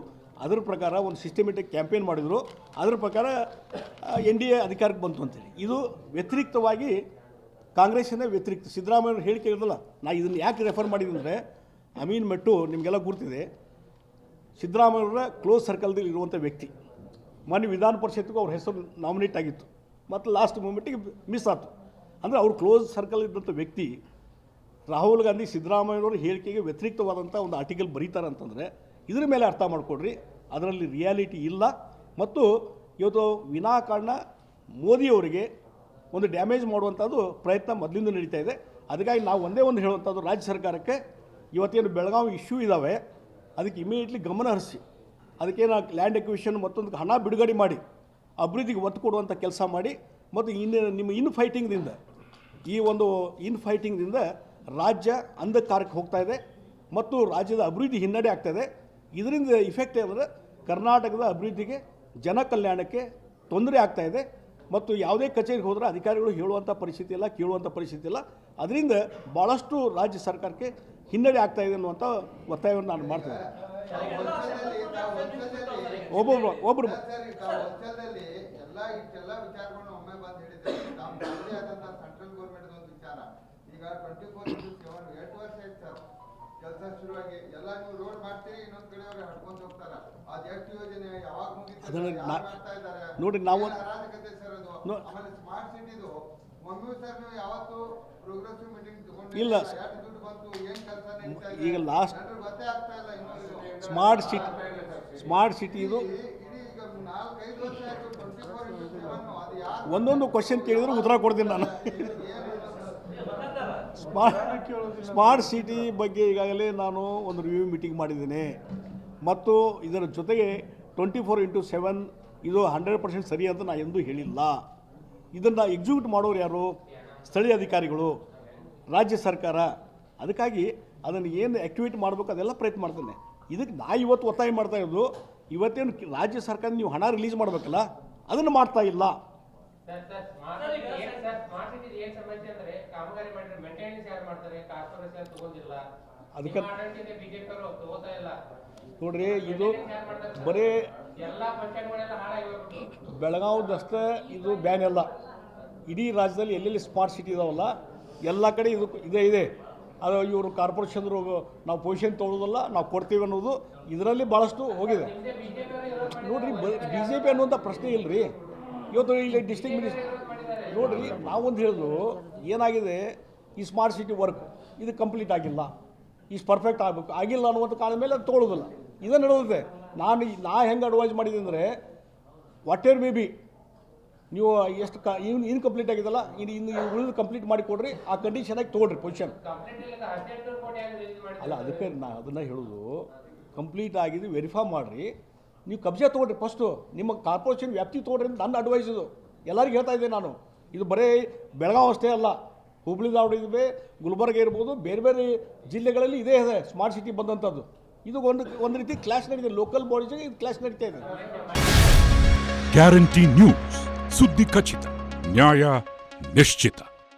S1: ಅದರ ಪ್ರಕಾರ ಒಂದು ಸಿಸ್ಟಮೆಟಿಕ್ ಕ್ಯಾಂಪೇನ್ ಮಾಡಿದರು, ಅದರ ಪ್ರಕಾರ ಎನ್ ಡಿ ಎ ಅಧಿಕಾರಕ್ಕೆ ಬಂತು ಅಂತೇಳಿ. ಇದು ವ್ಯತಿರಿಕ್ತವಾಗಿ ಕಾಂಗ್ರೆಸ್ಸಿನ ವ್ಯತಿರಿಕ್ತ. ಸಿದ್ದರಾಮಯ್ಯ ಹೇಳಿಕೆ ಇರೋದಲ್ಲ, ನಾ ಇದನ್ನು ಯಾಕೆ ರೆಫರ್ ಮಾಡಿದ್ದೀನಿ ಅಂದರೆ, ಅಮೀನ್ ಮೆಟ್ಟು ನಿಮಗೆಲ್ಲ ಗುರ್ತಿದೆ, ಸಿದ್ದರಾಮಯ್ಯವರ ಕ್ಲೋಸ್ ಸರ್ಕಲ್ದಲ್ಲಿ ಇರುವಂಥ ವ್ಯಕ್ತಿ. ಮೊನ್ನೆ ವಿಧಾನ ಪರಿಷತ್ಗೂ ಅವ್ರ ಹೆಸರು ನಾಮಿನೇಟ್ ಆಗಿತ್ತು. ಮತ್ತು ಲಾಸ್ಟ್ ಮೂಮೆಂಟಿಗೆ ಮಿಸ್ ಆಯಿತು ಅಂದರೆ ಅವ್ರ ಕ್ಲೋಸ್ ಸರ್ಕಲ್ ಇದ್ದಂಥ ವ್ಯಕ್ತಿ, ರಾಹುಲ್ ಗಾಂಧಿ ಸಿದ್ದರಾಮಯ್ಯನವ್ರ ಹೇಳಿಕೆಗೆ ವ್ಯತಿರಿಕ್ತವಾದಂಥ ಒಂದು ಆರ್ಟಿಕಲ್ ಬರೀತಾರೆ ಅಂತಂದರೆ, ಇದ್ರ ಮೇಲೆ ಅರ್ಥ ಮಾಡಿಕೊಡ್ರಿ. ಅದರಲ್ಲಿ ರಿಯಾಲಿಟಿ ಇಲ್ಲ. ಮತ್ತು ಇವತ್ತು ವಿನಾಕಾರಣ ಮೋದಿಯವರಿಗೆ ಒಂದು ಡ್ಯಾಮೇಜ್ ಮಾಡುವಂಥದ್ದು ಪ್ರಯತ್ನ ಮೊದಲಿಂದ ನಡೀತಾ ಇದೆ. ಅದಕ್ಕಾಗಿ ನಾವು ಒಂದೇ ಒಂದು ಹೇಳುವಂಥದ್ದು ರಾಜ್ಯ ಸರ್ಕಾರಕ್ಕೆ ಇವತ್ತೇನು ಬೆಳಗಾವಿ ಇಶ್ಯೂ ಇದ್ದಾವೆ ಅದಕ್ಕೆ ಇಮಿಡಿಯೇಟ್ಲಿ ಗಮನ ಹರಿಸಿ. ಅದಕ್ಕೇನು ಲ್ಯಾಂಡ್ ಎಕ್ವಿಷನ್ ಮತ್ತೊಂದು ಹಣ ಬಿಡುಗಡೆ ಮಾಡಿ, ಅಭಿವೃದ್ಧಿಗೆ ಒತ್ತು ಕೊಡುವಂಥ ಕೆಲಸ ಮಾಡಿ, ಮತ್ತು ಇನ್ನು ನಿಮ್ಮ ಇನ್ ಫೈಟಿಂಗ್ದಿಂದ ಈ ಒಂದು ಇನ್ ಫೈಟಿಂಗ್ದಿಂದ ರಾಜ್ಯ ಅಂಧಕಾರಕ್ಕೆ ಹೋಗ್ತಾ ಇದೆ, ಮತ್ತು ರಾಜ್ಯದ ಅಭಿವೃದ್ಧಿ ಹಿನ್ನಡೆ ಆಗ್ತಾ ಇದೆ. ಇದರಿಂದ ಇಫೆಕ್ಟ್ ಏನಂದರೆ, ಕರ್ನಾಟಕದ ಅಭಿವೃದ್ಧಿಗೆ, ಜನಕಲ್ಯಾಣಕ್ಕೆ ತೊಂದರೆ ಆಗ್ತಾ ಇದೆ. ಮತ್ತು ಯಾವುದೇ ಕಚೇರಿಗೆ ಹೋದ್ರೆ ಅಧಿಕಾರಿಗಳು ಹೇಳುವಂಥ ಪರಿಸ್ಥಿತಿ ಇಲ್ಲ ಕೇಳುವಂಥ ಪರಿಸ್ಥಿತಿ ಇಲ್ಲ. ಅದರಿಂದ ಭಾಳಷ್ಟು ರಾಜ್ಯ ಸರ್ಕಾರಕ್ಕೆ ಹಿನ್ನಡೆ ಆಗ್ತಾ ಇದೆ ಅನ್ನುವಂಥ ಒತ್ತಾಯವನ್ನು ನಾನು ಮಾಡ್ತೇನೆ. ಒಬ್ಬೊಬ್ರು ಒಬ್ಬರು
S4: ಈಗ twenty four into seven sir ಕೆಲಸ ಶುರುವಾಗಿ ಎಲ್ಲ ನೀವು ರೋಡ್ ಮಾಡ್ತೀರಿ ಇನ್ನೊಂದು ಕಡೆ ಅವ್ರು ಹಡ್ಕೊಂಡು ಹೋಗ್ತಾರ. ಆ ಎಷ್ಟು ಯೋಜನೆ ಯಾವಾಗ ಮುಗಿತು
S1: ಅದನ್ನ
S4: ಯಾರು
S1: ನಾ-
S4: ಮಾಡ್ತಾ ಇದ್ದಾರೆ?
S1: ನೋಡಿ, ನಾವು-
S4: ಅರಾಜಕತೆ ಸರ್ ಅದು? ಆಮೇಲೆ ಸ್ಮಾರ್ಟ್ ಸಿಟಿದು ಒಮ್ಮೆ ಸರ್ ನೀವು ಯಾವತ್ತು ಪ್ರೋಗ್ರೆಸಿವ್ ಮೀಟಿಂಗ್ ತಗೊಂಡಿಲ್ಲ.
S1: ಇಲ್ಲ.
S4: ಎಷ್ಟು ದುಡ್ಡು ಬಂತು ಏನು ಕೆಲಸ ನಡೀತಾ
S1: ಈಗ
S4: ಲಾಸ್ಟ್ ಗೊತ್ತೇ ಆಗ್ತಾ ಇಲ್ಲ ಇನ್ನೂ
S1: ಸ್ಮಾರ್ಟ್ ಸಿಟಿ ಸ್ಮಾರ್ಟ್ ಸಿಟಿ ಇದು
S4: ಅದು
S1: ಒಂದೊಂದು ಕ್ವಶನ್ ಕೇಳಿದ್ರು ಉತ್ತರ ಕೊಡ್ತೀನಿ ನಾನು. ಸ್ಮಾರ್ಟ್ ಸ್ಮಾರ್ಟ್ ಸಿಟಿ ಬಗ್ಗೆ ಈಗಾಗಲೇ ನಾನು ಒಂದು ರಿವ್ಯೂ ಮೀಟಿಂಗ್ ಮಾಡಿದ್ದೀನಿ. ಮತ್ತು ಇದರ ಜೊತೆಗೆ ಟ್ವೆಂಟಿ ಫೋರ್ ಇಂಟು ಸೆವೆನ್ ಇದು ಹಂಡ್ರೆಡ್ ಪರ್ಸೆಂಟ್ ಸರಿ ಅಂತ ನಾನು ಎಂದೂ ಹೇಳಿಲ್ಲ. ಇದನ್ನು ಎಕ್ಸಿಕ್ಯೂಟ್ ಮಾಡೋರು ಯಾರು? ಸ್ಥಳೀಯ ಅಧಿಕಾರಿಗಳು, ರಾಜ್ಯ ಸರ್ಕಾರ. ಅದಕ್ಕಾಗಿ ಅದನ್ನು ಏನು ಆ್ಯಕ್ಟಿವೇಟ್ ಮಾಡಬೇಕು ಅದೆಲ್ಲ ಪ್ರಯತ್ನ ಮಾಡ್ತೇನೆ. ಇದಕ್ಕೆ ನಾ ಇವತ್ತು ಒತ್ತಾಯ ಮಾಡ್ತಾ ಇರೋದು, ಇವತ್ತೇನು ರಾಜ್ಯ ಸರ್ಕಾರ ನೀವು ಹಣ ರಿಲೀಸ್ ಮಾಡಬೇಕಲ್ಲ, ಅದನ್ನು ಮಾಡ್ತಾ ಇಲ್ಲ.
S6: ಕಾಮಗಾರಿ ಮಾಡಿದ್ರೆ ಮೇಂಟೆನೆನ್ಸ್ ಯಾರು ಮಾಡ್ತಾರೆ? ಕಾರ್ಪೊರೇಷನ್ ತಗೊಂಡಿಲ್ಲ
S1: ಅದಕ್ಕೆ-
S6: ಬಿಜೆಪಿ ಅವರು ತಗೋತಾ ಇಲ್ಲ.
S1: ನೋಡ್ರಿ ಇದು? ಬರೀ
S6: ಎಲ್ಲಾ ಪಂಚಾಯತ್ಗಳೆಲ್ಲ ಹಾಳಾಗಿ ಹೋಗ್ಬಿಟ್ಟು
S1: ಬೆಳಗಾವ್ದಷ್ಟೇ ಇದು ಬ್ಯಾನ್ ಅಲ್ಲ ಇಡೀ ರಾಜ್ಯದಲ್ಲಿ ಎಲ್ಲೆಲ್ಲಿ ಸ್ಮಾರ್ಟ್ ಸಿಟಿ ಇದಾವಲ್ಲ ಎಲ್ಲ ಕಡೆ ಇದು ಇದೇ ಇದೆ. ಅದು ಇವರು ಕಾರ್ಪೊರೇಷನ್ರು ನಾವು ಪೊಸಿಷನ್ ತೊಗೊಳೋದಲ್ಲ ನಾವು ಕೊಡ್ತೀವಿ ಅನ್ನೋದು ಇದರಲ್ಲಿ ಭಾಳಷ್ಟು ಹೋಗಿದೆ. ನೋಡ್ರಿ ಬಿ ಜೆ ಪಿ ಅನ್ನುವಂಥ ಪ್ರಶ್ನೆ ಇಲ್ಲರಿ ಇವತ್ತು ಇಲ್ಲಿ ಡಿಸ್ಟ್ರಿಕ್ಟ್ ಮಿನಿಸ್ಟರ್ ನೋಡ್ರಿ, ನಾವೊಂದು ಹೇಳೋದು, ಏನಾಗಿದೆ, ಈ ಸ್ಮಾರ್ಟ್ ಸಿಟಿ ವರ್ಕ್ ಇದು ಕಂಪ್ಲೀಟ್ ಆಗಿಲ್ಲ. ಇಷ್ಟು ಪರ್ಫೆಕ್ಟ್ ಆಗಬೇಕು. ಆಗಿಲ್ಲ ಅನ್ನುವಂಥ ಕಾರಣ ಮೇಲೆ ಅದು ತೊಗೊಳೋದಿಲ್ಲ. ಇದನ್ನು ನಡೆದಿದೆ ನಾನು ನಾ ಹೆಂಗೆ ಅಡ್ವೈಸ್ ಮಾಡಿದೆ ಅಂದರೆ ವಾಟ್ ಎರ್ ಮೇ ಬಿ ನೀವು ಎಷ್ಟು ಕ ಇನ್ ಕಂಪ್ಲೀಟ್ ಆಗಿದಲ್ಲ ಇನ್ನು ಇನ್ನು ಉಳಿದು ಕಂಪ್ಲೀಟ್ ಮಾಡಿ ಕೊಡ್ರಿ, ಆ ಕಂಡೀಷನಾಗಿ ತೊಗೊಳ್ರಿ ಪೊಸಿಷನ್ ಅಲ್ಲ, ಅದಕ್ಕೆ ನಾ ಅದನ್ನು ಹೇಳೋದು ಕಂಪ್ಲೀಟ್ ಆಗಿದೆ ವೆರಿಫೈ ಮಾಡಿರಿ. ನೀವು ಕಬ್ಜಾ ತೊಗೊಳ್ರಿ ಫಸ್ಟು ನಿಮ್ಮ ಕಾರ್ಪೊರೇಷನ್ ವ್ಯಾಪ್ತಿ ತೊಗೊಳ್ರಿ ಅಂತ ನನ್ನ ಅಡ್ವೈಸ್ ಎಲ್ಲರಿಗೂ ಹೇಳ್ತಾ ಇದ್ದೆ ನಾನು. ಇದು ಬರೀ ಬೆಳಗಾವಿ ಅಷ್ಟೇ ಅಲ್ಲ. ಹುಬ್ಳಿ ಧಾರವಾಡ ಇದೆ ಗುಲ್ಬರ್ಗ ಇರ್ಬೋದು, ಬೇರೆ ಬೇರೆ ಜಿಲ್ಲೆಗಳಲ್ಲಿ ಇದೇ ಇದೆ ಸ್ಮಾರ್ಟ್ ಸಿಟಿ ಬಂದಂಥದ್ದು ಇದು ಒಂದು ಒಂದು ರೀತಿ ಕ್ಲಾಸ್ ನಡೀತಿದೆ. ಲೋಕಲ್ ಬಾಡೀಸ್ಗೆ ಇದು ಕ್ಲಾಸ್ ನಡೀತಾ ಇದೆ.
S7: ಗ್ಯಾರಂಟಿ ನ್ಯೂಸ್ ಸುದ್ದಿ ಖಚಿತ, ನ್ಯಾಯ ನಿಶ್ಚಿತ.